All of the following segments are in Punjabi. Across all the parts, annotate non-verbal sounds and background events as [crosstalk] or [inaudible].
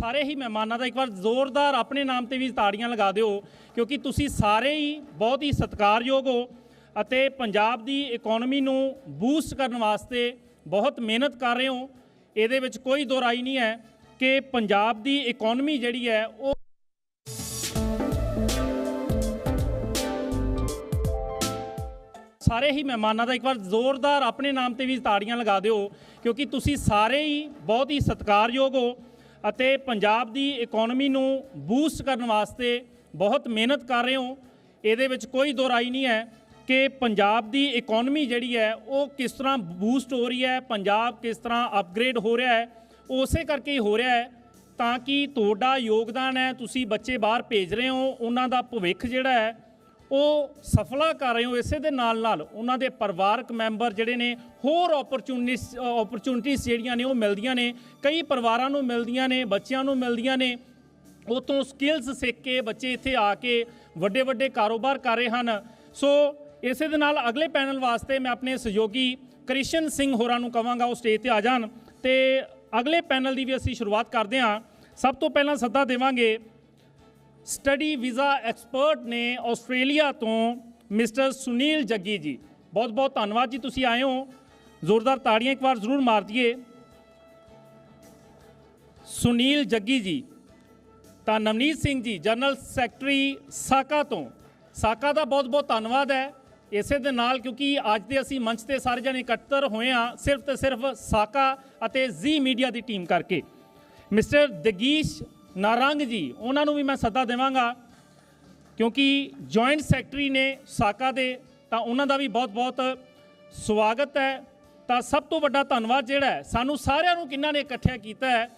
ਸਾਰੇ ਹੀ ਮਹਿਮਾਨਾਂ ਦਾ ਇੱਕ ਵਾਰ ਜ਼ੋਰਦਾਰ ਆਪਣੇ ਨਾਮ ਤੇ ਵੀ ਤਾੜੀਆਂ ਲਗਾ ਦਿਓ, ਕਿਉਂਕਿ ਤੁਸੀਂ ਸਾਰੇ ਹੀ ਬਹੁਤ ਹੀ ਸਤਿਕਾਰਯੋਗ ਹੋ ਅਤੇ ਪੰਜਾਬ ਦੀ ਇਕਨੋਮੀ ਨੂੰ ਬੂਸਟ ਕਰਨ ਵਾਸਤੇ ਬਹੁਤ ਮਿਹਨਤ ਕਰ ਰਹੇ ਹੋ। ਇਹਦੇ ਵਿੱਚ ਕੋਈ ਦੋਰਾਈ ਨਹੀਂ ਹੈ ਕਿ ਪੰਜਾਬ ਦੀ ਇਕਨੋਮੀ ਜਿਹੜੀ ਹੈ ਉਹ ਸਾਰੇ ਹੀ ਮਹਿਮਾਨਾਂ ਦਾ ਇੱਕ ਵਾਰ ਜ਼ੋਰਦਾਰ ਆਪਣੇ ਨਾਮ ਤੇ ਵੀ ਤਾੜੀਆਂ ਲਗਾ ਦਿਓ, ਕਿਉਂਕਿ ਤੁਸੀਂ ਸਾਰੇ ਹੀ ਬਹੁਤ ਹੀ ਸਤਿਕਾਰਯੋਗ ਹੋ ਅਤੇ ਪੰਜਾਬ ਦੀ ਇਕਨੋਮੀ ਨੂੰ ਬੂਸਟ ਕਰਨ ਵਾਸਤੇ ਬਹੁਤ ਮਿਹਨਤ ਕਰ ਰਹੇ ਹੋ, ਇਹਦੇ ਵਿੱਚ ਕੋਈ ਦੋਰਾਈ ਨਹੀਂ ਹੈ ਕਿ ਪੰਜਾਬ ਦੀ ਇਕਨੋਮੀ ਜਿਹੜੀ ਹੈ, ਉਹ ਕਿਸ ਤਰ੍ਹਾਂ ਬੂਸਟ ਹੋ ਰਹੀ ਹੈ, ਪੰਜਾਬ ਕਿਸ ਤਰ੍ਹਾਂ ਅਪਗ੍ਰੇਡ ਹੋ ਰਿਹਾ ਹੈ, ਉਸੇ ਕਰਕੇ ਹੀ ਹੋ ਰਿਹਾ ਹੈ, ਤਾਂ ਕਿ ਤੁਹਾਡਾ ਯੋਗਦਾਨ ਹੈ, ਤੁਸੀਂ ਬੱਚੇ ਬਾਹਰ ਭੇਜ ਰਹੇ ਹੋ, ਉਹਨਾਂ ਦਾ ਭਵਿੱਖ ਜਿਹੜਾ ਹੈ ਉਹ ਸਫਲਾ ਕਰ ਰਹੇ ਹੋ, ਇਸੇ ਦੇ ਨਾਲ ਨਾਲ ਉਹਨਾਂ ਦੇ ਪਰਿਵਾਰਕ ਮੈਂਬਰ ਜਿਹੜੇ ਨੇ, ਹੋਰ ਓਪਰਚੁਨਿਟੀਜ਼ ਓਪਰਚੁਨਿਟੀਜ਼ ਜਿਹੜੀਆਂ ਨੇ ਉਹ ਮਿਲਦੀਆਂ ਨੇ, ਕਈ ਪਰਿਵਾਰਾਂ ਨੂੰ ਮਿਲਦੀਆਂ ਨੇ, ਬੱਚਿਆਂ ਨੂੰ ਮਿਲਦੀਆਂ ਨੇ ਉਤੋਂ ਸਕਿੱਲਸ ਸਿੱਖ ਕੇ ਬੱਚੇ ਇੱਥੇ ਆ ਕੇ ਵੱਡੇ ਵੱਡੇ ਕਾਰੋਬਾਰ ਕਰ ਰਹੇ ਹਨ। ਸੋ ਇਸੇ ਦੇ ਨਾਲ ਅਗਲੇ ਪੈਨਲ ਵਾਸਤੇ ਮੈਂ ਆਪਣੇ ਸਹਿਯੋਗੀ ਕ੍ਰਿਸ਼ਨ ਸਿੰਘ ਹੋਰਾਂ ਨੂੰ ਕਵਾਂਗਾ, ਉਹ ਸਟੇਜ ਤੇ ਆ ਜਾਣ। ਤੇ ਅਗਲੇ ਪੈਨਲ ਦੀ ਵੀ ਅਸੀਂ ਸ਼ੁਰੂਆਤ ਕਰਦੇ ਹਾਂ। ਸਭ ਤੋਂ ਪਹਿਲਾਂ ਸੱਦਾ ਦੇਵਾਂਗੇ ਸਟੱਡੀ ਵੀਜ਼ਾ ਐਕਸਪਰਟ ਨੇ ਆਸਟ੍ਰੇਲੀਆ ਤੋਂ ਮਿਸਟਰ ਸੁਨੀਲ ਜੱਗੀ ਜੀ। ਬਹੁਤ ਬਹੁਤ ਧੰਨਵਾਦ ਜੀ, ਤੁਸੀਂ ਆਏ ਹੋ। ਜ਼ੋਰਦਾਰ ਤਾੜੀਆਂ ਇੱਕ ਵਾਰ ਜ਼ਰੂਰ ਮਾਰ ਦਈਏ। ਸੁਨੀਲ ਜੱਗੀ ਜੀ, ਤਾਂ ਨਵਨੀਤ ਸਿੰਘ ਜੀ, ਜਨਰਲ ਸੈਕਟਰੀ ਸਾਕਾ ਤੋਂ। ਸਾਕਾ ਦਾ ਬਹੁਤ ਬਹੁਤ ਧੰਨਵਾਦ ਹੈ ਇਸੇ ਦੇ ਨਾਲ, ਕਿਉਂਕਿ ਅੱਜ ਦੇ ਅਸੀਂ ਮੰਚ ਤੇ ਸਾਰੇ ਜਣੇ ਇਕੱਤਰ ਹੋਏ ਆ ਸਿਰਫ ਤੇ ਸਿਰਫ ਸਾਕਾ ਅਤੇ ਜ਼ੀ ਮੀਡੀਆ ਦੀ ਟੀਮ ਕਰਕੇ। ਮਿਸਟਰ ਦਗੀਸ਼ ਨਾਰੰਗ ਜੀ, ਉਹਨਾਂ ਨੂੰ ਵੀ ਮੈਂ ਸੱਦਾ ਦੇਵਾਂਗਾ। ਕਿਉਂਕਿ ਜੁਆਇੰਟ ਸੈਕਟਰੀ ਨੇ ਸਾਕਾ ਦੇ, ਤਾਂ ਉਹਨਾਂ ਦਾ ਵੀ ਬਹੁਤ-ਬਹੁਤ ਸਵਾਗਤ ਹੈ। ਤਾਂ ਸਭ ਤੋਂ ਵੱਡਾ ਧੰਨਵਾਦ ਜਿਹੜਾ ਹੈ, ਸਾਨੂੰ ਸਾਰਿਆਂ ਨੂੰ ਕਿੰਨਾਂ ਨੇ ਇਕੱਠਿਆ ਕੀਤਾ ਹੈ।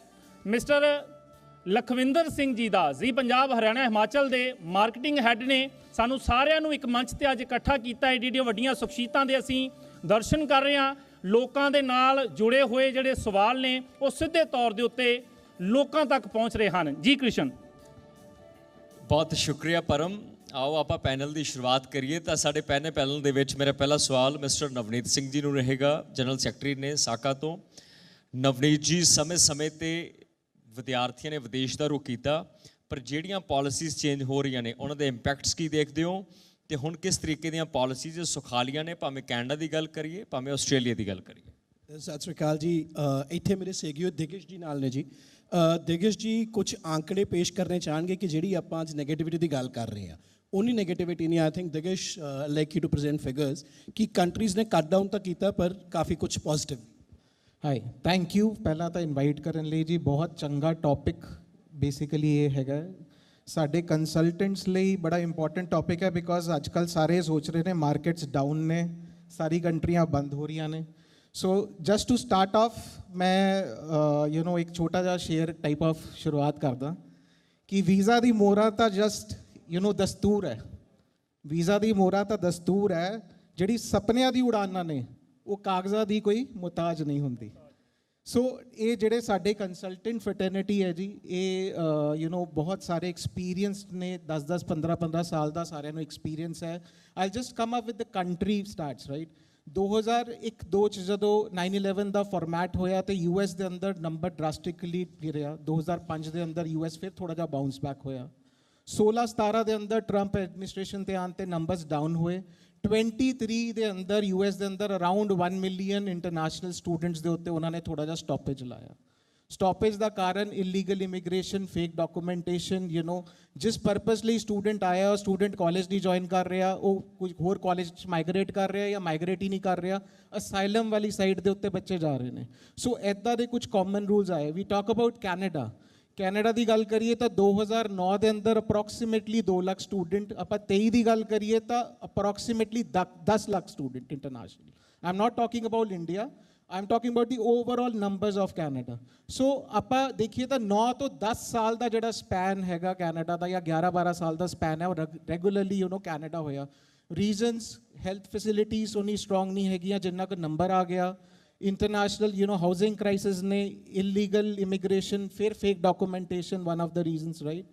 ਮਿਸਟਰ ਲਖਵਿੰਦਰ ਸਿੰਘ ਜੀ ਦਾ, ਜੀ ਪੰਜਾਬ ਹਰਿਆਣਾ ਹਿਮਾਚਲ ਦੇ ਮਾਰਕੀਟਿੰਗ ਹੈੱਡ ਨੇ, ਸਾਨੂੰ ਸਾਰਿਆਂ ਨੂੰ ਇੱਕ ਮੰਚ ਤੇ ਅੱਜ ਇਕੱਠਾ ਕੀਤਾ ਏਡੀ ਏਡੀਆਂ ਵੱਡੀਆਂ ਸ਼ਖਸੀਅਤਾਂ ਦੇ ਅਸੀਂ ਦਰਸ਼ਨ ਕਰ ਰਹੇ ਹਾਂ, ਲੋਕਾਂ ਦੇ ਨਾਲ ਜੁੜੇ ਹੋਏ ਜਿਹੜੇ ਸਵਾਲ ਨੇ, ਉਹ ਸਿੱਧੇ ਤੌਰ ਦੇ ਉੱਤੇ ਲੋਕਾਂ ਤੱਕ ਪਹੁੰਚ ਰਹੇ ਹਨ। ਜੀ ਕ੍ਰਿਸ਼ਨ। ਬਹੁਤ ਸ਼ੁਕਰੀਆ ਪਰਮ। ਆਓ ਆਪਾਂ ਪੈਨਲ ਦੀ ਸ਼ੁਰੂਆਤ ਕਰੀਏ ਤਾਂ ਸਾਡੇ ਪਹਿਲੇ ਪੈਨਲ ਦੇ ਵਿੱਚ ਮੇਰਾ ਪਹਿਲਾ ਸਵਾਲ ਮਿਸਟਰ ਨਵਨੀਤ ਸਿੰਘ ਜੀ ਨੂੰ ਰਹੇਗਾ ਜਨਰਲ ਸੈਕਟਰੀ ਨੇ ਸਾਕਾ ਤੋਂ। ਨਵਨੀਤ ਜੀ ਸਮੇਂ-ਸਮੇਂ ਤੇ ਵਿਦਿਆਰਥੀਆਂ ਨੇ ਵਿਦੇਸ਼ ਦਾ ਰੁਖ ਕੀਤਾ ਪਰ ਜਿਹੜੀਆਂ ਪਾਲਿਸੀਜ਼ ਚੇਂਜ ਹੋ ਰਹੀਆਂ ਨੇ ਉਹਨਾਂ ਦੇ ਇੰਪੈਕਟਸ ਕੀ ਦੇਖਦੇ ਹੋ? ਤੇ ਹੁਣ ਕਿਸ ਤਰੀਕੇ ਦੀਆਂ ਪਾਲਿਸੀਜ਼ ਸੁਖਾਲੀਆਂ ਨੇ? ਭਾਵੇਂ ਕੈਨੇਡਾ ਦੀ ਗੱਲ ਕਰੀਏ ਭਾਵੇਂ ਆਸਟ੍ਰੇਲੀਆ ਦੀ ਗੱਲ ਕਰੀਏ। ਸਤਿ ਸ੍ਰੀ ਅਕਾਲ ਜੀ। ਇੱਥੇ ਮੇਰੇ ਸਹਿਯੋਗੀ ਦਿਗਿਸ਼ ਜੀ ਨਾਲ ਨੇ ਜੀ। ਦਿਗਸ਼ ਜੀ ਕੁਝ ਆંકੜੇ ਪੇਸ਼ ਕਰਨੇ ਚਾਹਣਗੇ ਕਿ ਜਿਹੜੀ ਆਪਾਂ ਅੱਜ ਨੈਗੇਟਿਵਿਟੀ ਦੀ ਗੱਲ ਕਰ ਰਹੇ ਹਾਂ। ਉਨੀ ਨੈਗੇਟਿਵਿਟੀ ਨਹੀਂ I think Digish like you to present figures ਕਿ ਕੰਟਰੀਜ਼ ਨੇ ਕੱਟ ਡਾਊਨ ਤਾਂ ਕੀਤਾ ਪਰ ਕਾਫੀ ਕੁਝ ਪੋਜ਼ਿਟਿਵ ਹਾਈ ਥੈਂਕ ਯੂ ਪਹਿਲਾਂ ਤਾਂ ਇਨਵਾਈਟ ਕਰਨ ਲਈ ਜੀ ਬਹੁਤ ਚੰਗਾ ਟੌਪਿਕ ਬੇਸਿਕਲੀ ਇਹ ਹੈਗਾ। ਸਾਡੇ ਕੰਸਲਟੈਂਟਸ ਲਈ ਬੜਾ ਇੰਪੋਰਟੈਂਟ ਟੌਪਿਕ ਹੈ ਬਿਕੋਜ਼ ਅੱਜਕੱਲ ਸਾਰੇ ਸੋਚ ਰਹੇ ਨੇ ਮਾਰਕੀਟਸ ਡਾਊਨ ਨੇ, ਸਾਰੀ ਕੰਟਰੀਆਂ ਬੰਦ ਹੋ ਰਹੀਆਂ ਨੇ। so just to start off ਮੈਂ ਯੂ نو ਇੱਕ ਛੋਟਾ ਜਿਹਾ ਸ਼ੇਅਰ ਟਾਈਪ ਆਫ ਸ਼ੁਰੂਆਤ ਕਰਦਾ ਕਿ ਵੀਜ਼ਾ ਦੀ ਮੋਹਰਾਂ ਤਾਂ ਜਸਟ ਯੂ نو ਦਸਤੂਰ ਹੈ ਵੀਜ਼ਾ ਦੀ ਮੋਹਰਾਂ ਤਾਂ ਦਸਤੂਰ ਹੈ ਜਿਹੜੀ ਸੁਪਨਿਆਂ ਦੀ ਉਡਾਨਾਂ ਨੇ ਉਹ ਕਾਗਜ਼ਾਂ ਦੀ ਕੋਈ ਮੁਤਾਜ ਨਹੀਂ ਹੁੰਦੀ ਸੋ ਇਹ ਜਿਹੜੇ ਸਾਡੇ ਕੰਸਲਟੈਂਟ ਫਰਟਰਨਿਟੀ ਹੈ ਜੀ ਇਹ ਯੂ نو ਬਹੁਤ ਸਾਰੇ ਐਕਸਪੀਰੀਅੰਸਡ ਨੇ 10 10 15 15 ਸਾਲ ਦਾ ਸਾਰਿਆਂ ਨੂੰ ਐਕਸਪੀਰੀਅੰਸ ਹੈ I just come up with the country starts right 2001 2 ਚ ਜਦੋਂ 9/11 ਦਾ ਫਾਰਮੈਟ ਹੋਇਆ ਤੇ ਯੂਐਸ ਦੇ ਅੰਦਰ ਨੰਬਰ ਡਰਾਸਟਿਕਲੀ ਗਿਰਿਆ 2005 ਦੇ ਅੰਦਰ ਯੂਐਸ ਫਿਰ ਥੋੜਾ ਜਿਹਾ ਬਾਉਂਸ ਬੈਕ ਹੋਇਆ। 16 17 ਦੇ ਅੰਦਰ ਟਰੰਪ ਐਡਮਿਨਿਸਟ੍ਰੇਸ਼ਨ ਤੇ ਆਉਣ ਤੇ ਨੰਬਰਸ ਡਾਊਨ ਹੋਏ। 23 ਦੇ ਅੰਦਰ ਯੂਐਸ ਦੇ ਅੰਦਰ ਅਰਾਊਂਡ 1 ਮਿਲੀਅਨ ਇੰਟਰਨੈਸ਼ਨਲ ਸਟੂਡੈਂਟਸ ਦੇ ਉੱਤੇ ਉਹਨਾਂ ਨੇ ਥੋੜਾ ਜਿਹਾ ਸਟਾਪੇਜ ਲਾਇਆ। ਸਟਾਪੇਜ ਦਾ ਕਾਰਨ illegal immigration fake documentation you know ਜਿਸ ਪਰਪਸ ਲਈ ਸਟੂਡੈਂਟ ਆਇਆ ਸਟੂਡੈਂਟ ਕਾਲਜ ਨਹੀਂ ਜੁਆਇਨ ਕਰ ਰਿਹਾ, ਉਹ ਕੁਝ ਹੋਰ ਕਾਲਜ ਚ ਮਾਈਗ੍ਰੇਟ ਕਰ ਰਿਹਾ ਜਾਂ ਮਾਈਗ੍ਰੇਟ ਹੀ ਨਹੀਂ ਕਰ ਰਿਹਾ ਅਸਾਈਲਮ ਵਾਲੀ ਸਾਈਡ ਦੇ ਉੱਤੇ ਬੱਚੇ ਜਾ ਰਹੇ ਨੇ। ਸੋ ਐਦਾਂ ਦੇ ਕੁਝ ਕਾਮਨ ਰੂਲਸ ਆਏ। We talk about Canada Canada ਦੀ ਗੱਲ ਕਰੀਏ ਤਾਂ 2009 ਦੇ ਅੰਦਰ ਅਪਰੋਕਸੀਮੇਟਲੀ 2 ਲੱਖ ਸਟੂਡੈਂਟ ਆਪਾਂ 23 ਦੀ ਗੱਲ ਕਰੀਏ ਤਾਂ approximately 10 lakh student international I am not talking about India I am talking about the overall numbers of Canada so ਆਪਾਂ ਦੇਖੀਏ ਤਾਂ 9 ਤੋਂ 10 ਸਾਲ ਦਾ ਜਿਹੜਾ ਸਪੈਨ ਹੈਗਾ ਕੈਨੇਡਾ ਦਾ ਜਾਂ 11 12 ਸਾਲ ਦਾ ਸਪੈਨ ਹੈ ਉਹ ਰੈਗੂਲਰਲੀ ਯੂ نو ਕੈਨੇਡਾ ਹੋਇਆ ਰੀਜ਼ਨਸ ਹੈਲਥ ਫੈਸਿਲਿਟੀਜ਼ ਉਨੀ ਸਟਰੋਂਗ ਨਹੀਂ ਹੈਗੀਆਂ ਜਿੰਨਾ ਕੁ ਨੰਬਰ ਆ ਗਿਆ international you know housing crisis ਨੇ ਇਲੀਗਲ ਇਮੀਗ੍ਰੇਸ਼ਨ ਫਿਰ fake documentation one of the reasons right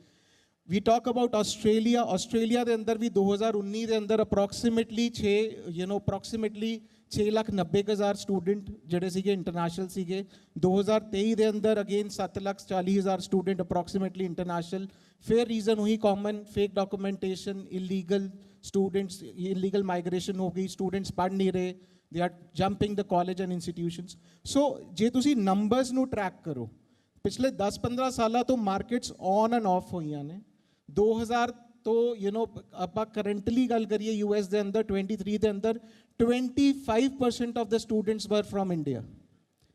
we talk about Australia Australia ਦੇ ਅੰਦਰ ਵੀ 2019 ਦੇ ਅੰਦਰ approximately 6 you know approximately 6,90,000 student ਜਿਹੜੇ ਸੀਗੇ ਇੰਟਰਨੈਸ਼ਨਲ ਸੀਗੇ। 2023 ਦੇ ਅੰਦਰ ਅਗੇਨ 7,40,000 ਸਟੂਡੈਂਟ ਅਪਰੋਕਸੀਮੇਟਲੀ ਇੰਟਰਨੈਸ਼ਨਲ ਫਿਰ ਰੀਜ਼ਨ ਉਹੀ common fake documentation illegal students illegal migration ਹੋ ਗਈ ਸਟੂਡੈਂਟਸ ਪੜ੍ਹ ਨਹੀਂ ਰਹੇ। They are jumping the college and institutions so ਜੇ ਤੁਸੀਂ ਨੰਬਰਸ ਨੂੰ ਟਰੈਕ ਕਰੋ ਪਿਛਲੇ 10-15 ਸਾਲਾਂ ਤੋਂ ਮਾਰਕੀਟਸ ਔਨ ਐਂਡ ਆਫ ਹੋਈਆਂ ਨੇ। 2000 ਤੋਂ ਯੂ نو ਆਪਾਂ ਕਰੰਟਲੀ ਗੱਲ ਕਰੀਏ ਯੂਐਸ ਦੇ ਅੰਦਰ 23 ਦੇ ਅੰਦਰ 25% of the students were from India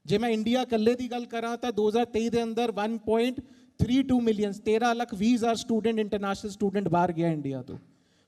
ਜੇ ਮੈਂ ਇੰਡੀਆ ਇਕੱਲੇ ਦੀ ਗੱਲ ਕਰਾਂ ਤਾਂ 2023 ਦੇ ਅੰਦਰ 1.32 ਮਿਲੀਅਨ 13 ਲੱਖ 20 ਹਜ਼ਾਰ ਸਟੂਡੈਂਟ ਇੰਟਰਨੈਸ਼ਨਲ ਸਟੂਡੈਂਟ ਬਾਹਰ ਗਿਆ ਇੰਡੀਆ ਤੋਂ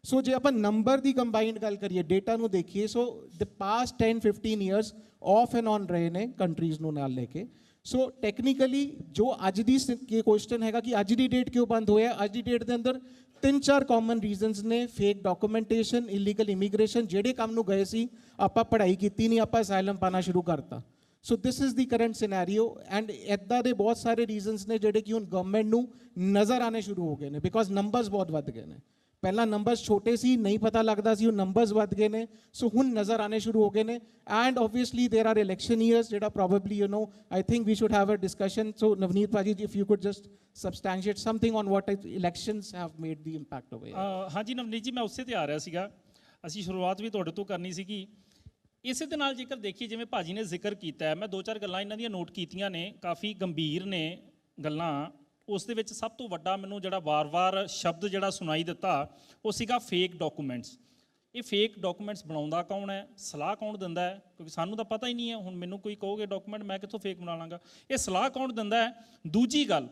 ਸੋ ਜੇ ਆਪਾਂ ਨੰਬਰ ਦੀ ਕੰਬਾਈਨਡ ਗੱਲ ਕਰੀਏ ਡੇਟਾ ਨੂੰ ਦੇਖੀਏ so the past 10 15 years off and on ਰਹੇ ਨੇ ਕੰਟਰੀਜ਼ ਨੂੰ ਨਾਲ ਲੈ ਕੇ ਸੋ ਟੈਕਨੀਕਲੀ ਜੋ ਅੱਜ ਦੀ ਕੁਐਸਚਨ ਹੈਗਾ ਕਿ ਅੱਜ ਦੀ ਡੇਟ ਕਿਉਂ ਬੰਦ ਹੋਇਆ ਅੱਜ ਦੀ ਡੇਟ ਦੇ ਅੰਦਰ ਤਿੰਨ ਚਾਰ ਕਾਮਨ ਰੀਜ਼ਨਸ ਨੇ ਫੇਕ ਡਾਕੂਮੈਂਟੇਸ਼ਨ ਇਲੀਗਲ ਇਮੀਗ੍ਰੇਸ਼ਨ ਜਿਹੜੇ ਕੰਮ ਨੂੰ ਗਏ ਸੀ, ਆਪਾਂ ਪੜ੍ਹਾਈ ਕੀਤੀ ਨਹੀਂ, ਆਪਾਂ ਅਸਾਈਲਮ ਪਾਣਾ ਸ਼ੁਰੂ ਕਰਤਾ। So this is the current scenario and ਇੱਦਾਂ ਦੇ ਬਹੁਤ ਸਾਰੇ ਰੀਜ਼ਨਸ ਨੇ ਜਿਹੜੇ ਕਿ ਹੁਣ ਗਵਰਨਮੈਂਟ ਨੂੰ ਨਜ਼ਰ ਆਣੇ ਸ਼ੁਰੂ ਹੋ ਗਏ ਨੇ ਬਿਕੋਜ਼ ਨੰਬਰਸ ਬਹੁਤ ਵੱਧ ਗਏ ਨੇ। ਪਹਿਲਾਂ ਨੰਬਰਸ ਛੋਟੇ ਸੀ ਨਹੀਂ ਪਤਾ ਲੱਗਦਾ ਸੀ ਉਹ ਨੰਬਰਸ ਵੱਧ ਗਏ ਨੇ ਸੋ ਹੁਣ ਨਜ਼ਰ ਆਣੇ ਸ਼ੁਰੂ ਹੋ ਗਏ ਨੇ and obviously there are election years ਜਿਹੜਾ probably you know I think we should have a discussion so Navneet Bhaji if you could just substantiate something on what elections have made the impact over a, ਹਾਂਜੀ ਨਵਨੀਤ ਜੀ ਮੈਂ ਉਸੇ ਤੇ ਆ ਰਿਹਾ ਸੀਗਾ ਅਸੀਂ ਸ਼ੁਰੂਆਤ ਵੀ ਤੁਹਾਡੇ ਤੋਂ ਕਰਨੀ ਸੀਗੀ ਇਸੇ ਦੇ ਨਾਲ ਜੇਕਰ ਦੇਖੀਏ ਜਿਵੇਂ ਭਾਜੀ ਨੇ ਜ਼ਿਕਰ ਕੀਤਾ ਹੈ ਮੈਂ ਦੋ ਚਾਰ ਗੱਲਾਂ ਇਹਨਾਂ ਦੀਆਂ ਨੋਟ ਕੀਤੀਆਂ ਨੇ ਕਾਫੀ ਗੰਭੀਰ ਨੇ ਗੱਲਾਂ ਉਸ ਦੇ ਵਿੱਚ ਸਭ ਤੋਂ ਵੱਡਾ ਮੈਨੂੰ ਜਿਹੜਾ ਵਾਰ-ਵਾਰ ਸ਼ਬਦ ਜਿਹੜਾ ਸੁਣਾਈ ਦਿੱਤਾ, ਉਹ ਸੀਗਾ ਫੇਕ ਡਾਕੂਮੈਂਟਸ ਇਹ ਫੇਕ ਡਾਕੂਮੈਂਟਸ ਬਣਾਉਂਦਾ ਕੌਣ ਹੈ? ਸਲਾਹ ਕੌਣ ਦਿੰਦਾ ਹੈ? ਕਿਉਂਕਿ ਸਾਨੂੰ ਤਾਂ ਪਤਾ ਹੀ ਨਹੀਂ ਹੈ। ਹੁਣ ਮੈਨੂੰ ਕੋਈ ਕਹੋਗੇ ਡਾਕੂਮੈਂਟ ਮੈਂ ਕਿੱਥੋਂ ਫੇਕ ਬਣਾ ਲਾਂਗਾ? ਇਹ ਸਲਾਹ ਕੌਣ ਦਿੰਦਾ ਹੈ? ਦੂਜੀ ਗੱਲ,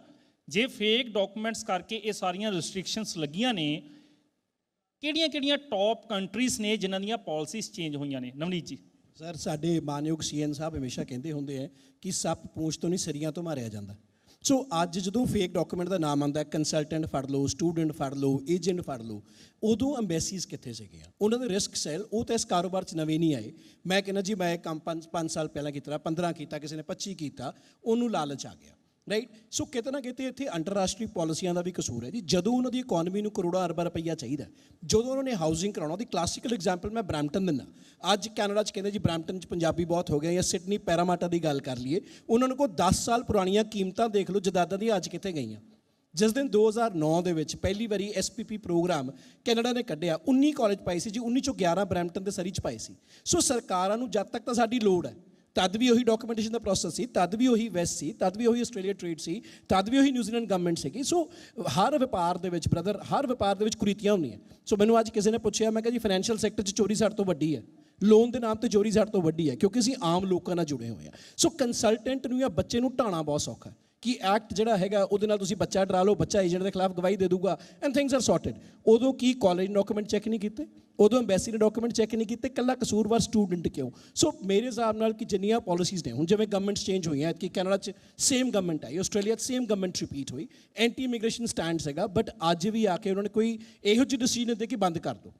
ਜੇ ਫੇਕ ਡਾਕੂਮੈਂਟਸ ਕਰਕੇ ਇਹ ਸਾਰੀਆਂ ਰੈਸਟ੍ਰਿਕਸ਼ਨਸ ਲੱਗੀਆਂ ਨੇ, ਕਿਹੜੀਆਂ-ਕਿਹੜੀਆਂ ਟੌਪ ਕੰਟਰੀਜ਼ ਨੇ ਜਿਨ੍ਹਾਂ ਦੀਆਂ ਪਾਲਿਸੀਜ਼ ਚੇਂਜ ਹੋਈਆਂ ਨੇ? ਨਵਨੀਤ ਜੀ। ਸਰ ਸਾਡੇ ਮਾਨਯੋਗ ਸੀਐਨ ਸਾਹਿਬ ਹਮੇਸ਼ਾ ਕਹਿੰਦੇ ਹੁੰਦੇ ਆ ਕਿ ਸੱਪ ਪੂੰਛ ਤੋਂ ਨਹੀਂ ਸਰੀਆਂ ਤੋਂ ਮਾਰਿਆ ਜਾਂਦਾ। ਸੋ ਅੱਜ ਜਦੋਂ ਫੇਕ ਡਾਕੂਮੈਂਟ ਦਾ ਨਾਮ ਆਉਂਦਾ ਕੰਸਲਟੈਂਟ ਫੜ ਲਓ ਸਟੂਡੈਂਟ ਫੜ ਲਓ ਏਜੰਟ ਫੜ ਲਓ, ਉਦੋਂ ਐਮਬੈਸੀਜ਼ ਕਿੱਥੇ ਸੀਗੀਆਂ ਉਹਨਾਂ ਦੇ ਰਿਸਕ ਸੈਲ ਉਹ ਤਾਂ ਇਸ ਕਾਰੋਬਾਰ 'ਚ ਨਵੇਂ ਨਹੀਂ ਆਏ। ਮੈਂ ਕਹਿੰਦਾ ਜੀ, ਮੈਂ ਇਹ ਕੰਮ 5 ਸਾਲ ਪਹਿਲਾਂ ਕੀਤਾ 15 ਕੀਤਾ, ਕਿਸੇ ਨੇ 25 ਕੀਤਾ, ਉਹਨੂੰ ਲਾਲਚ ਆ ਗਿਆ। ਰਾਈਟ ਸੋ ਕਿਤੇ ਨਾ ਕਿਤੇ ਇੱਥੇ ਅੰਤਰਰਾਸ਼ਟਰੀ ਪਾਲਿਸੀਆਂ ਦਾ ਵੀ ਕਸੂਰ ਹੈ ਜੀ ਜਦੋਂ ਉਹਨਾਂ ਦੀ ਇਕਨੋਮੀ ਨੂੰ ਕਰੋੜਾਂ ਅਰਬਾਂ ਰੁਪਈਆ ਚਾਹੀਦਾ ਜਦੋਂ ਉਹਨਾਂ ਨੇ ਹਾਊਸਿੰਗ ਕਰਾਉਣਾ ਉਹਦੀ ਕਲਾਸੀਕਲ ਐਗਜ਼ਾਮਪਲ ਮੈਂ ਬ੍ਰੈਂਪਟਨ ਦਿੰਦਾ ਅੱਜ ਕੈਨੇਡਾ 'ਚ ਕਹਿੰਦੇ ਜੀ ਬ੍ਰੈਂਪਟਨ 'ਚ ਪੰਜਾਬੀ ਬਹੁਤ ਹੋ ਗਏ ਜਾਂ ਸਿਡਨੀ ਪੈਰਾਮਾਟਾ ਦੀ ਗੱਲ ਕਰ ਲਈਏ ਉਹਨਾਂ ਨੂੰ ਕੋ 10 ਸਾਲ ਪੁਰਾਣੀਆਂ ਕੀਮਤਾਂ ਦੇਖ ਲਓ ਜਦਾਦਾਂ ਦੀਆਂ ਅੱਜ ਕਿੱਥੇ ਗਈਆਂ ਜਿਸ ਦਿਨ 2009 ਦੇ ਵਿੱਚ ਪਹਿਲੀ ਵਾਰੀ ਐਸਪੀਪੀ ਪ੍ਰੋਗਰਾਮ ਕੈਨੇਡਾ ਨੇ ਕੱਢਿਆ 19 ਕਾਲਜ ਪਾਈ ਸੀ ਜੀ 19 ਚੋਂ 11 ਬ੍ਰੈਂਪਟਨ ਦੇ ਸਰੀ ਚ ਪਾਏ ਸੀ ਸੋ ਸਰਕਾਰਾਂ ਨੂੰ ਜਦ ਤੱਕ ਤਾਂ ਸਾਡੀ ਲੋੜ ਹੈ ਤਦ ਵੀ ਉਹੀ ਡਾਕੂਮੈਂਟੇਸ਼ਨ ਦਾ ਪ੍ਰੋਸੈਸ ਸੀ, ਤਦ ਵੀ ਉਹੀ ਵੈਸ ਸੀ, ਤਦ ਵੀ ਉਹੀ ਆਸਟ੍ਰੇਲੀਆ ਟ੍ਰੇਡ ਸੀ, ਤਦ ਵੀ ਉਹੀ ਨਿਊਜ਼ੀਲੈਂਡ ਗਵਰਨਮੈਂਟ ਸੀਗੀ। ਸੋ ਹਰ ਵਪਾਰ ਦੇ ਵਿੱਚ ਬ੍ਰਦਰ ਹਰ ਵਪਾਰ ਦੇ ਵਿੱਚ ਕੁਰੀਤੀਆਂ ਹੁੰਦੀਆਂ। ਸੋ ਮੈਨੂੰ ਅੱਜ ਕਿਸੇ ਨੇ ਪੁੱਛਿਆ, ਮੈਂ ਕਿਹਾ ਜੀ ਫਾਈਨੈਂਸ਼ੀਅਲ ਸੈਕਟਰ 'ਚ ਚੋਰੀ ਸਾਡੇ ਤੋਂ ਵੱਡੀ ਹੈ। ਲੋਨ ਦੇ ਨਾਮ ਤੇ ਚੋਰੀ ਸਾਡੇ ਤੋਂ ਵੱਡੀ ਹੈ, ਕਿਉਂਕਿ ਅਸੀਂ ਆਮ ਲੋਕਾਂ ਨਾਲ ਜੁੜੇ ਹੋਏ ਆ ਸੋ ਕੰਸਲਟੈਂਟ ਨੂੰ ਜਾਂ ਬੱਚੇ ਨੂੰ ਢਾਣਾ ਬਹੁਤ ਸੌਖਾ ਹੈ। ਕਿ ਐਕਟ ਜਿਹੜਾ ਹੈਗਾ, ਉਹਦੇ ਨਾਲ ਤੁਸੀਂ ਬੱਚਾ ਡਰਾ ਲਓ, ਬੱਚਾ ਏਜੰਟ ਦੇ ਖਿਲਾਫ ਗਵਾਹੀ ਦੇ ਦੂਗਾ ਐਂਡ ਥਿੰਗਸ ਆਰ ਸੌਰਟਡ ਉਦੋਂ ਕੀ ਕਾਲਜ ਡਾਕੂਮੈਂਟ ਚੈੱਕ ਨਹੀਂ ਕੀਤੇ? ਉਦੋਂ ਐਮਬੈਸੀ ਨੇ ਡਾਕੂਮੈਂਟ ਚੈੱਕ ਨਹੀਂ ਕੀਤੇ? ਕੱਲਾ ਕਸੂਰਵਾਰ ਸਟੂਡੈਂਟ ਕਿਉਂ? ਸੋ ਮੇਰੇ ਹਿਸਾਬ ਨਾਲ ਕਿ ਜਿੰਨੀਆਂ ਪਾਲਿਸੀਜ਼ ਨੇ, ਹੁਣ ਜਿਵੇਂ ਗਵਰਨਮੈਂਟਸ ਚੇਂਜ ਹੋਈਆਂ ਕਿ ਕੈਨੇਡਾ 'ਚ ਸੇਮ ਗਵਰਨਮੈਂਟ ਆਈ ਆਸਟ੍ਰੇਲੀਆ 'ਚ ਸੇਮ ਗਵਰਨਮੈਂਟ ਰਿਪੀਟ ਹੋਈ ਐਂਟੀ ਇਮੀਗ੍ਰੇਸ਼ਨ ਸਟੈਂਡਸ ਹੈਗਾ ਬਟ ਅੱਜ ਵੀ ਆ ਕੇ ਉਹਨਾਂ ਨੇ ਕੋਈ ਇਹੋ ਜਿਹੀ ਡਿਸੀਜਨ ਦੇ ਕਿ ਬੰਦ ਕਰ ਦਿਓ।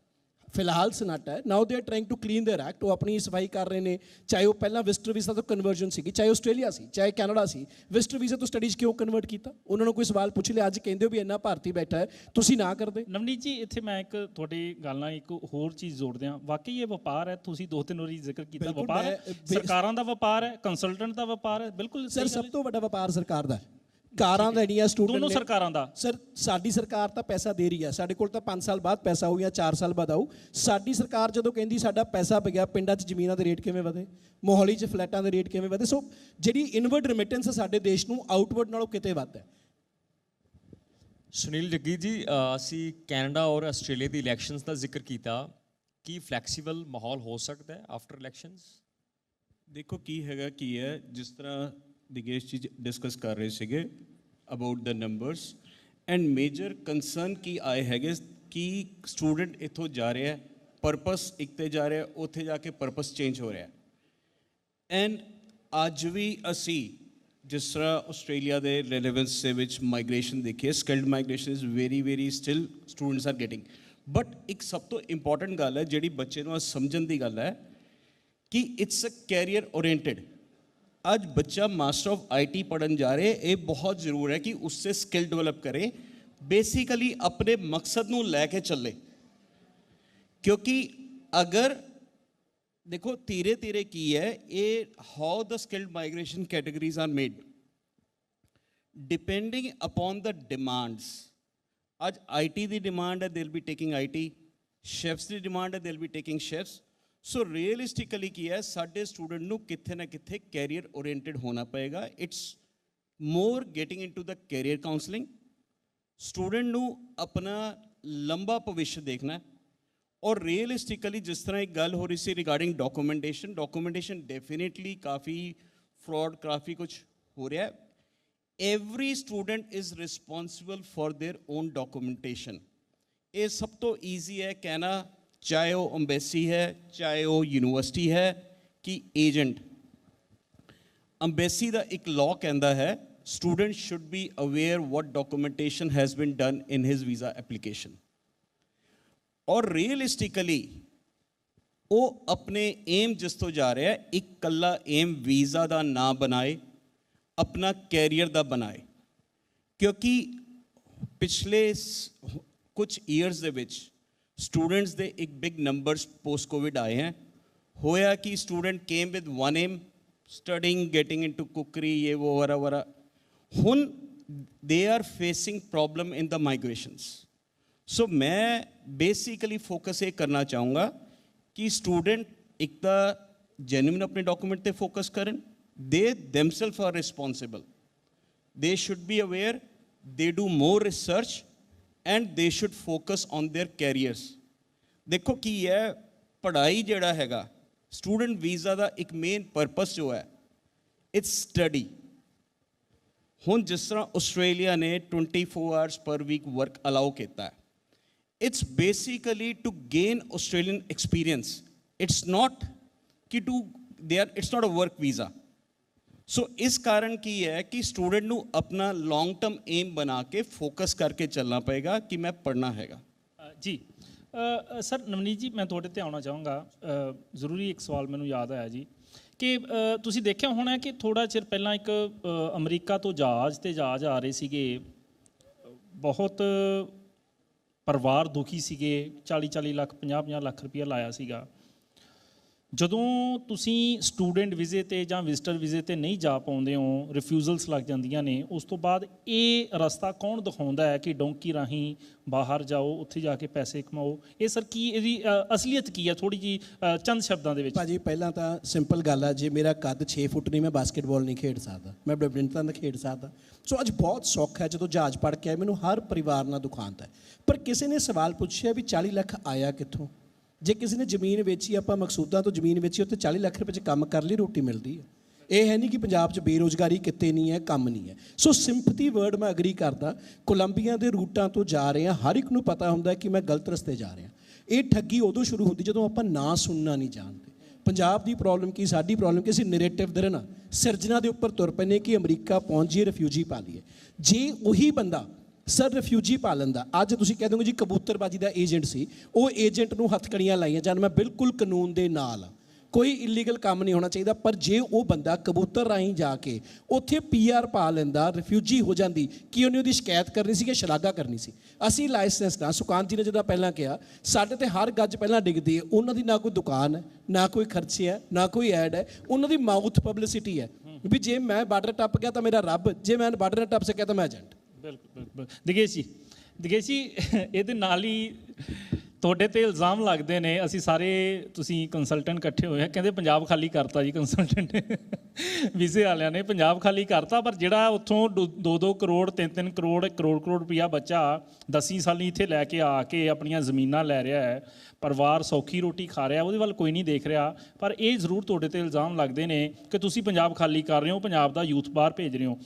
ਫਿਲਹਾਲ ਸਨਾਟਾ ਹੈ now they are trying to clean their act ਉਹ ਆਪਣੀ ਸਫਾਈ ਕਰ ਰਹੇ ਨੇ ਚਾਹੇ ਉਹ ਪਹਿਲਾਂ ਵਿਜ਼ਟਰ ਵੀਜ਼ਾ ਤੋਂ ਕਨਵਰਜਨ ਸੀਗੀ ਚਾਹੇ ਆਸਟ੍ਰੇਲੀਆ ਸੀ ਚਾਹੇ ਕੈਨੇਡਾ ਸੀ ਵਿਜ਼ਟਰ ਵੀਜ਼ਾ ਤੋਂ ਸਟੱਡੀਜ਼ ਕਿਉਂ ਕਨਵਰਟ ਕੀਤਾ ਉਹਨਾਂ ਨੂੰ ਕੋਈ ਸਵਾਲ ਪੁੱਛ ਲਿਆ ਅੱਜ ਕਹਿੰਦੇ ਹੋ ਵੀ ਇੰਨਾ ਭਾਰਤੀ ਬੈਠਾ ਹੈ ਤੁਸੀਂ ਨਾ ਕਰਦੇ ਨਵਨੀਤ ਜੀ ਇੱਥੇ ਮੈਂ ਇੱਕ ਤੁਹਾਡੀ ਗੱਲ ਨਾਲ ਇੱਕ ਹੋਰ ਚੀਜ਼ ਜੋੜ ਦਿਆਂ ਵਾਕਈ ਇਹ ਵਪਾਰ ਹੈ ਤੁਸੀਂ ਦੋ ਤਿੰਨ ਵਾਰੀ ਜ਼ਿਕਰ ਕੀਤਾ ਬਿਲਕੁਲ, ਵਪਾਰ ਹੈ ਮੈਂ, ਬੇ- ਸਰਕਾਰਾਂ ਦਾ ਵਪਾਰ ਹੈ ਕੰਸਲਟੈਂਟ ਦਾ ਵਪਾਰ ਹੈ ਬਿਲਕੁਲ ਸਰ ਸਹੀ ਗੱਲ ਸਭ ਤੋਂ ਵੱਡਾ ਵਪਾਰ ਸਰਕਾਰ ਦਾ ਹੈ ਕਾਰਾਂ ਲੈਣੀਆਂ ਸਟੂਡੈਂਟ ਦੋਨੋਂ ਸਰਕਾਰਾਂ ਦਾ। ਸਰ ਸਾਡੀ ਸਰਕਾਰ ਤਾਂ ਪੈਸਾ ਦੇ ਰਹੀ ਹੈ ਸਾਡੇ ਕੋਲ ਤਾਂ 5 ਸਾਲ ਬਾਅਦ ਪੈਸਾ ਆਊ ਜਾਂ 4 ਸਾਲ ਬਾਅਦ ਆਊ। ਸਾਡੀ ਸਰਕਾਰ ਜਦੋਂ ਕਹਿੰਦੀ ਸਾਡਾ ਪੈਸਾ ਪਿਆ ਪਿੰਡਾਂ 'ਚ ਜ਼ਮੀਨਾਂ ਦੇ ਰੇਟ ਕਿਵੇਂ ਵਧੇ? ਮੋਹਾਲੀ 'ਚ ਫਲੈਟਾਂ ਦੇ ਰੇਟ ਕਿਵੇਂ ਵਧੇ? ਸੋ ਜਿਹੜੀ ਇਨਵਰਡ ਰਿਮਿਟੈਂਸ ਹੈ ਸਾਡੇ ਦੇਸ਼ ਨੂੰ ਆਊਟਵਰਡ ਨਾਲੋਂ ਕਿਤੇ ਵੱਧ ਹੈ। ਸੁਨੀਲ ਜੱਗੀ ਜੀ ਅਸੀਂ ਕੈਨੇਡਾ ਔਰ ਆਸਟ੍ਰੇਲੀਆ ਦੀ ਇਲੈਕਸ਼ਨਸ ਦਾ ਜ਼ਿਕਰ ਕੀਤਾ। ਕੀ ਫਲੈਕਸੀਬਲ ਮਾਹੌਲ ਹੋ ਸਕਦਾ ਹੈ ਆਫਟਰ ਇਲੈਕਸ਼ਨਸ ਦੇਖੋ ਕੀ ਹੈਗਾ ਕੀ ਹੈ? ਜਿਸ ਤਰ੍ਹਾਂ ਦਿਗੇਸ਼ ਜੀ ਡਿਸਕਸ ਕਰ ਰਹੇ ਸੀਗੇ about the numbers and major concern ਕੀ ਆਏ ਹੈਗੇ ਕਿ ਸਟੂਡੈਂਟ ਇੱਥੋਂ ਜਾ ਰਿਹਾ ਪਰਪਸ ਇੱਕ ਤੇ ਜਾ ਰਿਹਾ ਉੱਥੇ ਜਾ ਕੇ ਪਰਪਸ ਚੇਂਜ ਹੋ ਰਿਹਾ ਐਂਡ ਅੱਜ ਵੀ ਅਸੀਂ ਜਿਸ ਤਰ੍ਹਾਂ ਆਸਟ੍ਰੇਲੀਆ ਦੇ ਰੈਲੇਵੈਂਸ ਦੇ ਵਿੱਚ ਮਾਈਗ੍ਰੇਸ਼ਨ ਦੇਖੀਏ skilled migration is very very still students are getting but ਇੱਕ ਸਭ ਤੋਂ ਇੰਪੋਰਟੈਂਟ ਗੱਲ ਹੈ ਜਿਹੜੀ ਬੱਚੇ ਨੂੰ ਅੱਜ ਸਮਝਣ ਦੀ ਗੱਲ ਹੈ ਕਿ ਇਟਸ ਅ ਕੈਰੀਅਰ ਓਰੀਐਂਟਡ ਅੱਜ ਬੱਚਾ ਮਾਸਟਰ ਆਫ ਆਈਟੀ ਪੜਨ ਜਾ ਰਿਹਾ ਇਹ ਬਹੁਤ ਜ਼ਰੂਰ ਹੈ ਕਿ ਉਸਸੇ ਸਕਿੱਲ ਡਿਵੈਲਪ ਕਰੇ। ਬੇਸਿਕਲੀ ਆਪਣੇ ਮਕਸਦ ਨੂੰ ਲੈ ਕੇ ਚੱਲੇ। ਕਿਉਂਕਿ ਅਗਰ, ਦੇਖੋ ਧੀਰੇ ਧੀਰੇ ਕੀ ਹੈ, ਇਹ how the skilled migration categories are made depending upon the demands ਅੱਜ ਆਈਟੀ ਦੀ ਡਿਮਾਂਡ ਹੈ they will be taking IT chefs the demand ਹੈ they will be taking chefs so realistically ਕੀ ਹੈ ਸਾਡੇ ਸਟੂਡੈਂਟ ਨੂੰ ਕਿੱਥੇ ਨਾ ਕਿੱਥੇ ਕੈਰੀਅਰ ਓਰੀਐਂਟਡ ਹੋਣਾ ਪਏਗਾ it's more getting into the career counselling student ਨੂੰ ਆਪਣਾ ਲੰਬਾ ਭਵਿੱਖ ਦੇਖਣਾ ਹੈ ਔਰ ਰੀਅਲਿਸਟਿਕਲੀ ਜਿਸ ਤਰ੍ਹਾਂ ਇੱਕ ਗੱਲ ਹੋ ਰਹੀ ਸੀ ਰਿਗਾਰਡਿੰਗ ਡਾਕੂਮੈਂਟੇਸ਼ਨ ਡਾਕੂਮੈਂਟੇਸ਼ਨ ਡੈਫੀਨਿਟਲੀ ਕਾਫੀ ਫਰਾਡ ਕਾਫੀ ਕੁਝ ਹੋ ਰਿਹਾ ਹੈ every student is responsible for their own documentation ਇਹ ਸਭ ਤੋਂ ਈਜ਼ੀ ਹੈ ਕਹਿਣਾ ਚਾਹੇ ਉਹ ਅੰਬੈਸੀ ਹੈ, ਚਾਹੇ ਉਹ ਯੂਨੀਵਰਸਿਟੀ ਹੈ, ਕਿ ਏਜੰਟ। ਅੰਬੈਸੀ ਦਾ ਇੱਕ ਲਾਅ ਕਹਿੰਦਾ ਹੈ student should be aware what documentation has been done in his visa application ਔਰ ਰੀਅਲਿਸਟਿਕਲੀ ਉਹ ਆਪਣੇ ਏਮ ਜਿਸ ਤੋਂ ਜਾ ਰਿਹਾ ਇੱਕ ਕੱਲਾ ਏਮ ਵੀਜ਼ਾ ਦਾ ਨਾ ਬਣਾਏ, ਆਪਣਾ ਕੈਰੀਅਰ ਦਾ ਬਣਾਏ। ਕਿਉਂਕਿ ਪਿਛਲੇ ਕੁਝ ਇਅਰਸ ਦੇ ਵਿੱਚ ਸਟੂਡੈਂਟਸ ਦੇ ਇੱਕ ਬਿਗ ਨੰਬਰਸ ਪੋਸਟ ਕੋਵਿਡ ਆਏ ਹੈ ਹੋਇਆ ਕਿ student came with one aim studying getting into cookery ਇਹ ਉਹ ਵਰਾ ਵਰਾ ਹੁਣ they are facing problem in the migrations so ਮੈਂ ਬੇਸਿਕਲੀ ਫੋਕਸ ਇਹ ਕਰਨਾ ਚਾਹੂੰਗਾ ਕਿ ਸਟੂਡੈਂਟ ਇੱਕ ਤਾਂ ਜੈਨੂਇਨ ਆਪਣੇ ਡਾਕੂਮੈਂਟ ਤੇ ਫੋਕਸ ਕਰਨ ਦੇ themselves are responsible they should be aware, they do more research and they should focus on their careers. ਦੇਖੋ ਕੀ ਹੈ ਪੜ੍ਹਾਈ ਜਿਹੜਾ ਹੈਗਾ ਸਟੂਡੈਂਟ ਵੀਜ਼ਾ ਦਾ ਇੱਕ ਮੇਨ ਪਰਪਸ ਜੋ ਹੈ ਇਟਸ ਸਟੱਡੀ ਹੁਣ ਜਿਸ ਤਰ੍ਹਾਂ ਆਸਟ੍ਰੇਲੀਆ ਨੇ 24 ਆਵਰਸ ਪਰ ਵੀਕ ਵਰਕ ਅਲਾਉ ਕੀਤਾ ਹੈ it's basically to gain Australian experience it's not ਕਿ to they are it's not a work visa so ਇਸ ਕਾਰਨ ਕੀ ਹੈ ਕਿ ਸਟੂਡੈਂਟ ਨੂੰ ਆਪਣਾ ਲੌਂਗ ਟਰਮ ਏਮ ਬਣਾ ਕੇ ਫੋਕਸ ਕਰਕੇ ਚੱਲਣਾ ਪਏਗਾ ਕਿ ਮੈਂ ਪੜ੍ਹਨਾ ਹੈਗਾ ਜੀ ਸਰ ਨਵਨੀਤ ਜੀ ਮੈਂ ਤੁਹਾਡੇ ਤੇ ਆਉਣਾ ਚਾਹਾਂਗਾ ਜ਼ਰੂਰੀ ਇੱਕ ਸਵਾਲ ਮੈਨੂੰ ਯਾਦ ਆਇਆ ਜੀ ਕਿ ਤੁਸੀਂ ਦੇਖਿਆ ਹੋਣਾ ਕਿ ਥੋੜਾ ਚਿਰ ਪਹਿਲਾਂ ਇੱਕ ਅਮਰੀਕਾ ਤੋਂ ਜਹਾਜ਼ ਤੇ ਜਹਾਜ਼ ਆ ਰਹੇ ਸੀਗੇ ਬਹੁਤ ਪਰਿਵਾਰ ਦੁਖੀ ਸੀਗੇ 40 40 ਲੱਖ 50 50 ਲੱਖ ਰੁਪਇਆ ਲਾਇਆ ਸੀਗਾ ਜਦੋਂ ਤੁਸੀਂ ਸਟੂਡੈਂਟ ਵੀਜ਼ੇ ਤੇ ਜਾਂ ਵਿਜ਼ਟਰ ਵੀਜ਼ੇ ਤੇ ਨਹੀਂ ਜਾ ਪਾਉਂਦੇ ਹੋ ਰਿਫਿਊਜ਼ਲਸ ਲੱਗ ਜਾਂਦੀਆਂ ਨੇ, ਉਸ ਤੋਂ ਬਾਅਦ ਇਹ ਰਸਤਾ ਕੌਣ ਦਿਖਾਉਂਦਾ ਹੈ ਕਿ ਡੋਂਕੀ ਰਾਹੀਂ ਬਾਹਰ ਜਾਓ, ਉੱਥੇ ਜਾ ਕੇ ਪੈਸੇ ਕਮਾਓ? ਇਹ ਸਰ ਕੀ ਇਹਦੀ ਅਸਲੀਅਤ ਕੀ ਹੈ? ਥੋੜੀ ਜੀ ਚੰਦ ਸ਼ਬਦਾਂ ਦੇ ਵਿੱਚ। ਭਾਜੀ, ਪਹਿਲਾਂ ਤਾਂ ਸਿੰਪਲ ਗੱਲ ਆ, ਜੇ ਮੇਰਾ ਕੱਦ 6 ਫੁੱਟ ਨਹੀਂ, ਮੈਂ ਬਾਸਕਟਬਾਲ ਨਹੀਂ ਖੇਡ ਸਕਦਾ। ਮੈਂ ਬੈਡਮਿੰਟਨ ਤਾਂ ਖੇਡ ਸਕਦਾ। ਸੋ ਅੱਜ ਬਹੁਤ ਸੌਖਾ ਹੈ, ਜਦੋਂ ਜਹਾਜ਼ ਪੜ ਕੇ ਆਏ, ਮੈਨੂੰ ਹਰ ਪਰਿਵਾਰ ਨਾਲ ਦੁਖਾਂਤ ਹੈ। ਪਰ ਕਿਸੇ ਨੇ ਸਵਾਲ ਪੁੱਛਿਆ ਵੀ 40 ਲੱਖ ਆਇਆ ਕਿੱਥੋਂ? ਜੇ ਕਿਸੇ ਨੇ ਜ਼ਮੀਨ ਵੇਚੀ, ਆਪਾਂ ਮਕਸੂਦਾਂ ਤੋਂ ਜ਼ਮੀਨ ਵੇਚੀ ਉੱਤੇ 40 ਲੱਖ ਰੁਪਏ 'ਚ ਕੰਮ ਕਰ ਲਈ, ਰੋਟੀ ਮਿਲਦੀ ਹੈ। ਇਹ ਹੈ ਨਹੀਂ ਕਿ ਪੰਜਾਬ 'ਚ ਬੇਰੋਜ਼ਗਾਰੀ ਕਿਤੇ ਨਹੀਂ ਹੈ, ਕੰਮ ਨਹੀਂ ਹੈ। ਸੋ ਸਿੰਪਥੀ ਵਰਡ ਮੈਂ ਅਗਰੀ ਕਰਦਾ, ਕੋਲੰਬੀਆ ਦੇ ਰੂਟਾਂ ਤੋਂ ਜਾ ਰਹੇ ਹਾਂ, ਹਰ ਇੱਕ ਨੂੰ ਪਤਾ ਹੁੰਦਾ ਕਿ ਮੈਂ ਗਲਤ ਰਸਤੇ ਜਾ ਰਿਹਾ। ਇਹ ਠੱਗੀ ਉਦੋਂ ਸ਼ੁਰੂ ਹੁੰਦੀ ਜਦੋਂ ਆਪਾਂ ਨਾ ਸੁਣਨਾ ਨਹੀਂ ਜਾਣਦੇ। ਪੰਜਾਬ ਦੀ ਪ੍ਰੋਬਲਮ ਕੀ, ਸਾਡੀ ਪ੍ਰੋਬਲਮ ਕੀ, ਅਸੀਂ ਨੈਰੇਟਿਵ ਦੇ ਰਹਿਣਾ। ਸਿਰਜਣਾ ਦੇ ਉੱਪਰ ਤੁਰ ਪੈਨੇ ਕਿ ਅਮਰੀਕਾ ਪਹੁੰਚ ਜਾਈਏ ਰਿਫਿਊਜੀ ਪਾ ਲਈਏ। ਜੇ ਉਹੀ ਬੰਦਾ ਸਰ ਰਿਫਿਊਜੀ ਪਾਲਣ ਦਾ। ਅੱਜ ਤੁਸੀਂ ਕਹਿ ਦੋਗੇ ਜੀ ਕਬੂਤਰਬਾਜੀ ਦਾ ਏਜੰਟ ਸੀ। ਉਹ ਏਜੰਟ ਨੂੰ ਹੱਥਕੜੀਆਂ ਲਾਈਆਂ ਜਦ ਮੈਂ ਬਿਲਕੁਲ ਕਾਨੂੰਨ ਦੇ ਨਾਲ ਕੋਈ ਇਲੀਗਲ ਕੰਮ ਨਹੀਂ ਹੋਣਾ ਚਾਹੀਦਾ। ਪਰ ਜੇ ਉਹ ਬੰਦਾ ਕਬੂਤਰ ਰਾਹੀਂ ਜਾ ਕੇ ਉੱਥੇ ਪੀਆਰ ਪਾ ਲੈਂਦਾ ਰਿਫਿਊਜੀ ਹੋ ਜਾਂਦੀ, ਕੀ ਉਹਨੇ ਉਹਦੀ ਸ਼ਿਕਾਇਤ ਕਰਨੀ ਸੀ ਕਿ ਸ਼ਲਾਘਾ ਕਰਨੀ ਸੀ? ਅਸੀਂ ਲਾਇਸੈਂਸ ਦਾ ਸੁਕਾਂਤ ਜੀ ਨੇ ਜਿਹਦਾ ਪਹਿਲਾਂ ਕਿਹਾ, ਸਾਡੇ ਤੇ ਹਰ ਗੱਜ ਪਹਿਲਾਂ ਡਿੱਗਦੀ ਹੈ। ਉਹਨਾਂ ਦੀ ਨਾ ਕੋਈ ਦੁਕਾਨ ਹੈ, ਨਾ ਕੋਈ ਖਰਚੇ ਹੈ, ਨਾ ਕੋਈ ਐਡ ਹੈ। ਉਹਨਾਂ ਦੀ ਮਾਊਥ ਪਬਲਿਸਿਟੀ ਹੈ। ਵੀ ਜੇ ਮੈਂ ਬਾਰਡਰ ਟੱਪ ਗਿਆ ਤਾਂ ਮੇਰਾ ਰੱਬ, ਜੇ ਮੈਂ ਬਾਰਡਰ ਟੱਪ ਸਕਿਆ ਤਾਂ ਮੈਂ ਏਜੰਟ ਬਿਲਕੁਲ ਬਿਲਕੁਲ ਦਿਗੇਸ਼ ਜੀ ਦਿਗੇਸ਼ ਜੀ, [laughs] ਇਹਦੇ ਨਾਲ ਹੀ ਤੁਹਾਡੇ ਤੇ ਇਲਜ਼ਾਮ ਲੱਗਦੇ ਨੇ, ਅਸੀਂ ਸਾਰੇ ਤੁਸੀਂ ਕੰਸਲਟੈਂਟ ਇਕੱਠੇ ਹੋਏ ਆ, ਕਹਿੰਦੇ ਪੰਜਾਬ ਖਾਲੀ ਕਰਤਾ ਜੀ ਕੰਸਲਟੈਂਟ [laughs] ਵੀਜ਼ੇ ਵਾਲਿਆਂ ਨੇ ਪੰਜਾਬ ਖਾਲੀ ਕਰਤਾ, ਪਰ ਜਿਹੜਾ ਉੱਥੋਂ 2-2 ਕਰੋੜ 3-3 ਕਰੋੜ ਕਰੋੜ ਕਰੋੜ ਰੁਪਇਆ ਬੱਚਾ 10 ਸਾਲੀ ਇੱਥੇ ਲੈ ਕੇ ਆ ਕੇ ਆਪਣੀਆਂ ਜ਼ਮੀਨਾਂ ਲੈ ਰਿਹਾ ਹੈ, ਪਰਿਵਾਰ ਸੌਖੀ ਰੋਟੀ ਖਾ ਰਿਹਾ, ਉਹਦੇ ਵੱਲ ਕੋਈ ਨਹੀਂ ਦੇਖ ਰਿਹਾ, ਪਰ ਇਹ ਜ਼ਰੂਰ ਤੁਹਾਡੇ ਤੇ ਇਲਜ਼ਾਮ ਲੱਗਦੇ ਨੇ ਕਿ ਤੁਸੀਂ ਪੰਜਾਬ ਖਾਲੀ ਕਰ ਰਹੇ ਹੋ, ਪੰਜਾਬ ਦਾ ਯੂਥ ਬਾਹਰ ਭੇਜ ਰਹੇ ਹੋ।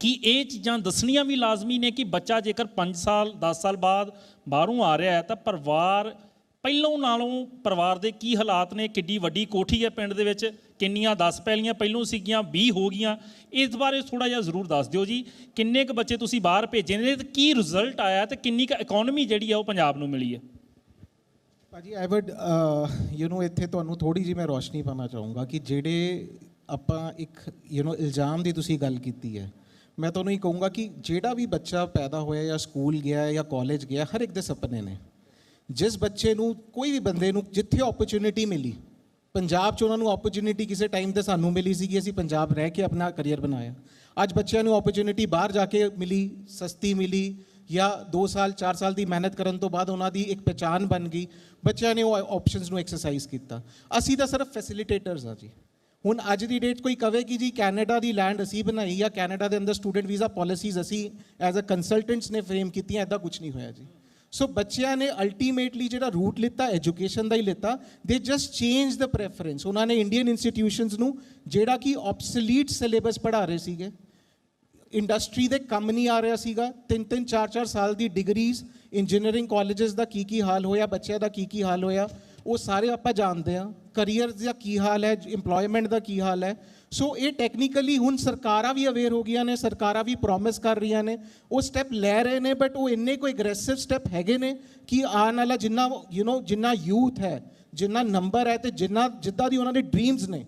ਕਿ ਇਹ ਚੀਜ਼ਾਂ ਦੱਸਣੀਆਂ ਵੀ ਲਾਜ਼ਮੀ ਨੇ ਕਿ ਬੱਚਾ ਜੇਕਰ 5 ਸਾਲ 10 ਸਾਲ ਬਾਅਦ ਬਾਹਰੋਂ ਆ ਰਿਹਾ ਹੈ ਤਾਂ ਪਰਿਵਾਰ ਪਹਿਲੋਂ ਨਾਲੋਂ ਪਰਿਵਾਰ ਦੇ ਕੀ ਹਾਲਾਤ ਨੇ ਕਿੱਡੀ ਵੱਡੀ ਕੋਠੀ ਹੈ ਪਿੰਡ ਦੇ ਵਿੱਚ ਕਿੰਨੀਆਂ 10 ਪਹਿਲੀਆਂ ਪਹਿਲੋਂ ਸੀਗੀਆਂ 20 ਹੋ ਗਈਆਂ ਇਸ ਬਾਰੇ ਥੋੜਾ ਜਿਹਾ ਜ਼ਰੂਰ ਦੱਸ ਦਿਓ ਜੀ ਕਿੰਨੇ ਕੁ ਬੱਚੇ ਤੁਸੀਂ ਬਾਹਰ ਭੇਜੇ ਨੇ ਤੇ ਕੀ ਰਿਜ਼ਲਟ ਆਇਆ ਤੇ ਕਿੰਨੀ ਕੁ ਇਕਨੋਮੀ ਜਿਹੜੀ ਆ ਉਹ ਪੰਜਾਬ ਨੂੰ ਮਿਲੀ ਹੈ ਭਾਜੀ ਆਈ ਵੁੱਡ ਯੂ نو ਇੱਥੇ ਤੁਹਾਨੂੰ ਥੋੜੀ ਜਿਹੀ ਮੈਂ ਰੋਸ਼ਨੀ ਪਾਣਾ ਚਾਹੂੰਗਾ ਕਿ ਜਿਹੜੇ ਆਪਾਂ ਇੱਕ ਯੂ نو ਇਲਜ਼ਾਮ ਦੀ ਤੁਸੀਂ ਗੱਲ ਕੀਤੀ ਹੈ ਮੈਂ ਤੁਹਾਨੂੰ ਇਹ ਕਹੂੰਗਾ ਕਿ ਜਿਹੜਾ ਵੀ ਬੱਚਾ ਪੈਦਾ ਹੋਇਆ ਜਾਂ ਸਕੂਲ ਗਿਆ ਜਾਂ ਕਾਲਜ ਗਿਆ, ਹਰ ਇੱਕ ਦੇ ਸੁਪਨੇ ਨੇ। ਜਿਸ ਬੱਚੇ ਨੂੰ, ਕੋਈ ਵੀ ਬੰਦੇ ਨੂੰ ਜਿੱਥੇ ਓਪਰਚ्युनिटी ਮਿਲੀ, ਪੰਜਾਬ 'ਚ ਉਹਨਾਂ ਨੂੰ ਓਪਰਚ्युनिटी ਕਿਸੇ ਟਾਈਮ ਤੇ ਸਾਨੂੰ ਮਿਲੀ ਸੀ ਕਿ ਅਸੀਂ ਪੰਜਾਬ ਰਹਿ ਕੇ ਆਪਣਾ ਕੈਰੀਅਰ ਬਣਾਇਆ। ਅੱਜ ਬੱਚਿਆਂ ਨੂੰ ਓਪਰਚ्युनिटी ਬਾਹਰ ਜਾ ਕੇ ਮਿਲੀ, ਸਸਤੀ ਮਿਲੀ ਜਾਂ 2 ਸਾਲ 4 ਸਾਲ ਦੀ ਮਿਹਨਤ ਕਰਨ ਤੋਂ ਬਾਅਦ ਉਹਨਾਂ ਦੀ ਇੱਕ ਪਛਾਣ ਬਣ ਗਈ। ਬੱਚਿਆਂ ਨੇ ਉਹ ਆਪਸ਼ਨਸ ਨੂੰ ਐਕਸਰਸਾਈਜ਼ ਕੀਤਾ। ਅਸੀਂ ਤਾਂ ਸਿਰਫ ਫੈਸਿਲਿਟੇਟਰਸ ਆ ਜੀ। ਹੁਣ ਅੱਜ ਦੀ ਡੇਟ ਕੋਈ ਕਵੇ ਕਿ ਜੀ ਕੈਨੇਡਾ ਦੀ ਲੈਂਡ ਅਸੀਂ ਬਣਾਈ ਆ, ਕੈਨੇਡਾ ਦੇ ਅੰਦਰ ਸਟੂਡੈਂਟ ਵੀਜ਼ਾ ਪਾਲਿਸੀਜ਼ ਅਸੀਂ ਐਜ਼ ਅ ਕੰਸਲਟੈਂਟਸ ਨੇ ਫਰੇਮ ਕੀਤੀਆਂ ਐਦਾਂ ਕੁਝ ਨਹੀਂ ਹੋਇਆ ਜੀ। ਸੋ ਬੱਚਿਆਂ ਨੇ ਅਲਟੀਮੇਟਲੀ ਜਿਹੜਾ ਰੂਟ ਲਿੱਤਾ ਐਜੂਕੇਸ਼ਨ ਦਾ ਹੀ ਲਿੱਤਾ ਦੇ ਜਸਟ ਚੇਂਜ ਦ ਪ੍ਰੈਫਰੈਂਸ ਉਹਨਾਂ ਨੇ ਇੰਡੀਅਨ ਇੰਸਟੀਟਿਊਸ਼ਨਸ ਨੂੰ ਜਿਹੜਾ ਕਿ ਆਬਸੋਲੀਟ ਸਿਲੇਬਸ ਪੜ੍ਹਾ ਰਹੇ ਸੀਗੇ ਇੰਡਸਟਰੀ ਦੇ ਕੰਮ ਨਹੀਂ ਆ ਰਿਹਾ ਸੀਗਾ, ਤਿੰਨ ਤਿੰਨ, ਚਾਰ ਚਾਰ ਸਾਲ ਦੀ ਡਿਗਰੀਜ਼ ਇੰਜੀਨੀਅਰਿੰਗ ਕਾਲਜਸ ਦਾ ਕੀ ਕੀ ਹਾਲ ਹੋਇਆ, ਬੱਚਿਆਂ ਦਾ ਕੀ ਕੀ ਹਾਲ ਹੋਇਆ ਉਹ ਸਾਰੇ ਆਪਾਂ ਜਾਣਦੇ ਆ ਕਰੀਅਰ ਦਾ ਕੀ ਹਾਲ ਹੈ, EMPLOYMENT ਦਾ ਕੀ ਹਾਲ ਹੈ। ਸੋ ਇਹ ਟੈਕਨੀਕਲੀ ਹੁਣ ਸਰਕਾਰਾਂ ਵੀ ਅਵੇਅਰ ਹੋ ਗਈਆਂ ਨੇ, ਸਰਕਾਰਾਂ ਵੀ ਪ੍ਰੋਮਿਸ ਕਰ ਰਹੀਆਂ ਨੇ। ਉਹ ਸਟੈਪ ਲੈ ਰਹੇ ਨੇ ਬਟ ਉਹ ਇੰਨੇ ਕੋਈ ਐਗਰੈਸਿਵ ਸਟੈਪ ਹੈਗੇ ਨੇ ਕਿ ਆਉਣ ਵਾਲਾ ਜਿੰਨਾ ਯੂ نو ਜਿੰਨਾ ਯੂਥ ਹੈ, ਜਿੰਨਾ ਨੰਬਰ ਹੈ ਤੇ ਜਿੰਨਾ, ਜਿੱਦਾਂ ਦੀ ਉਹਨਾਂ ਦੇ ਡ੍ਰੀਮਸ ਨੇ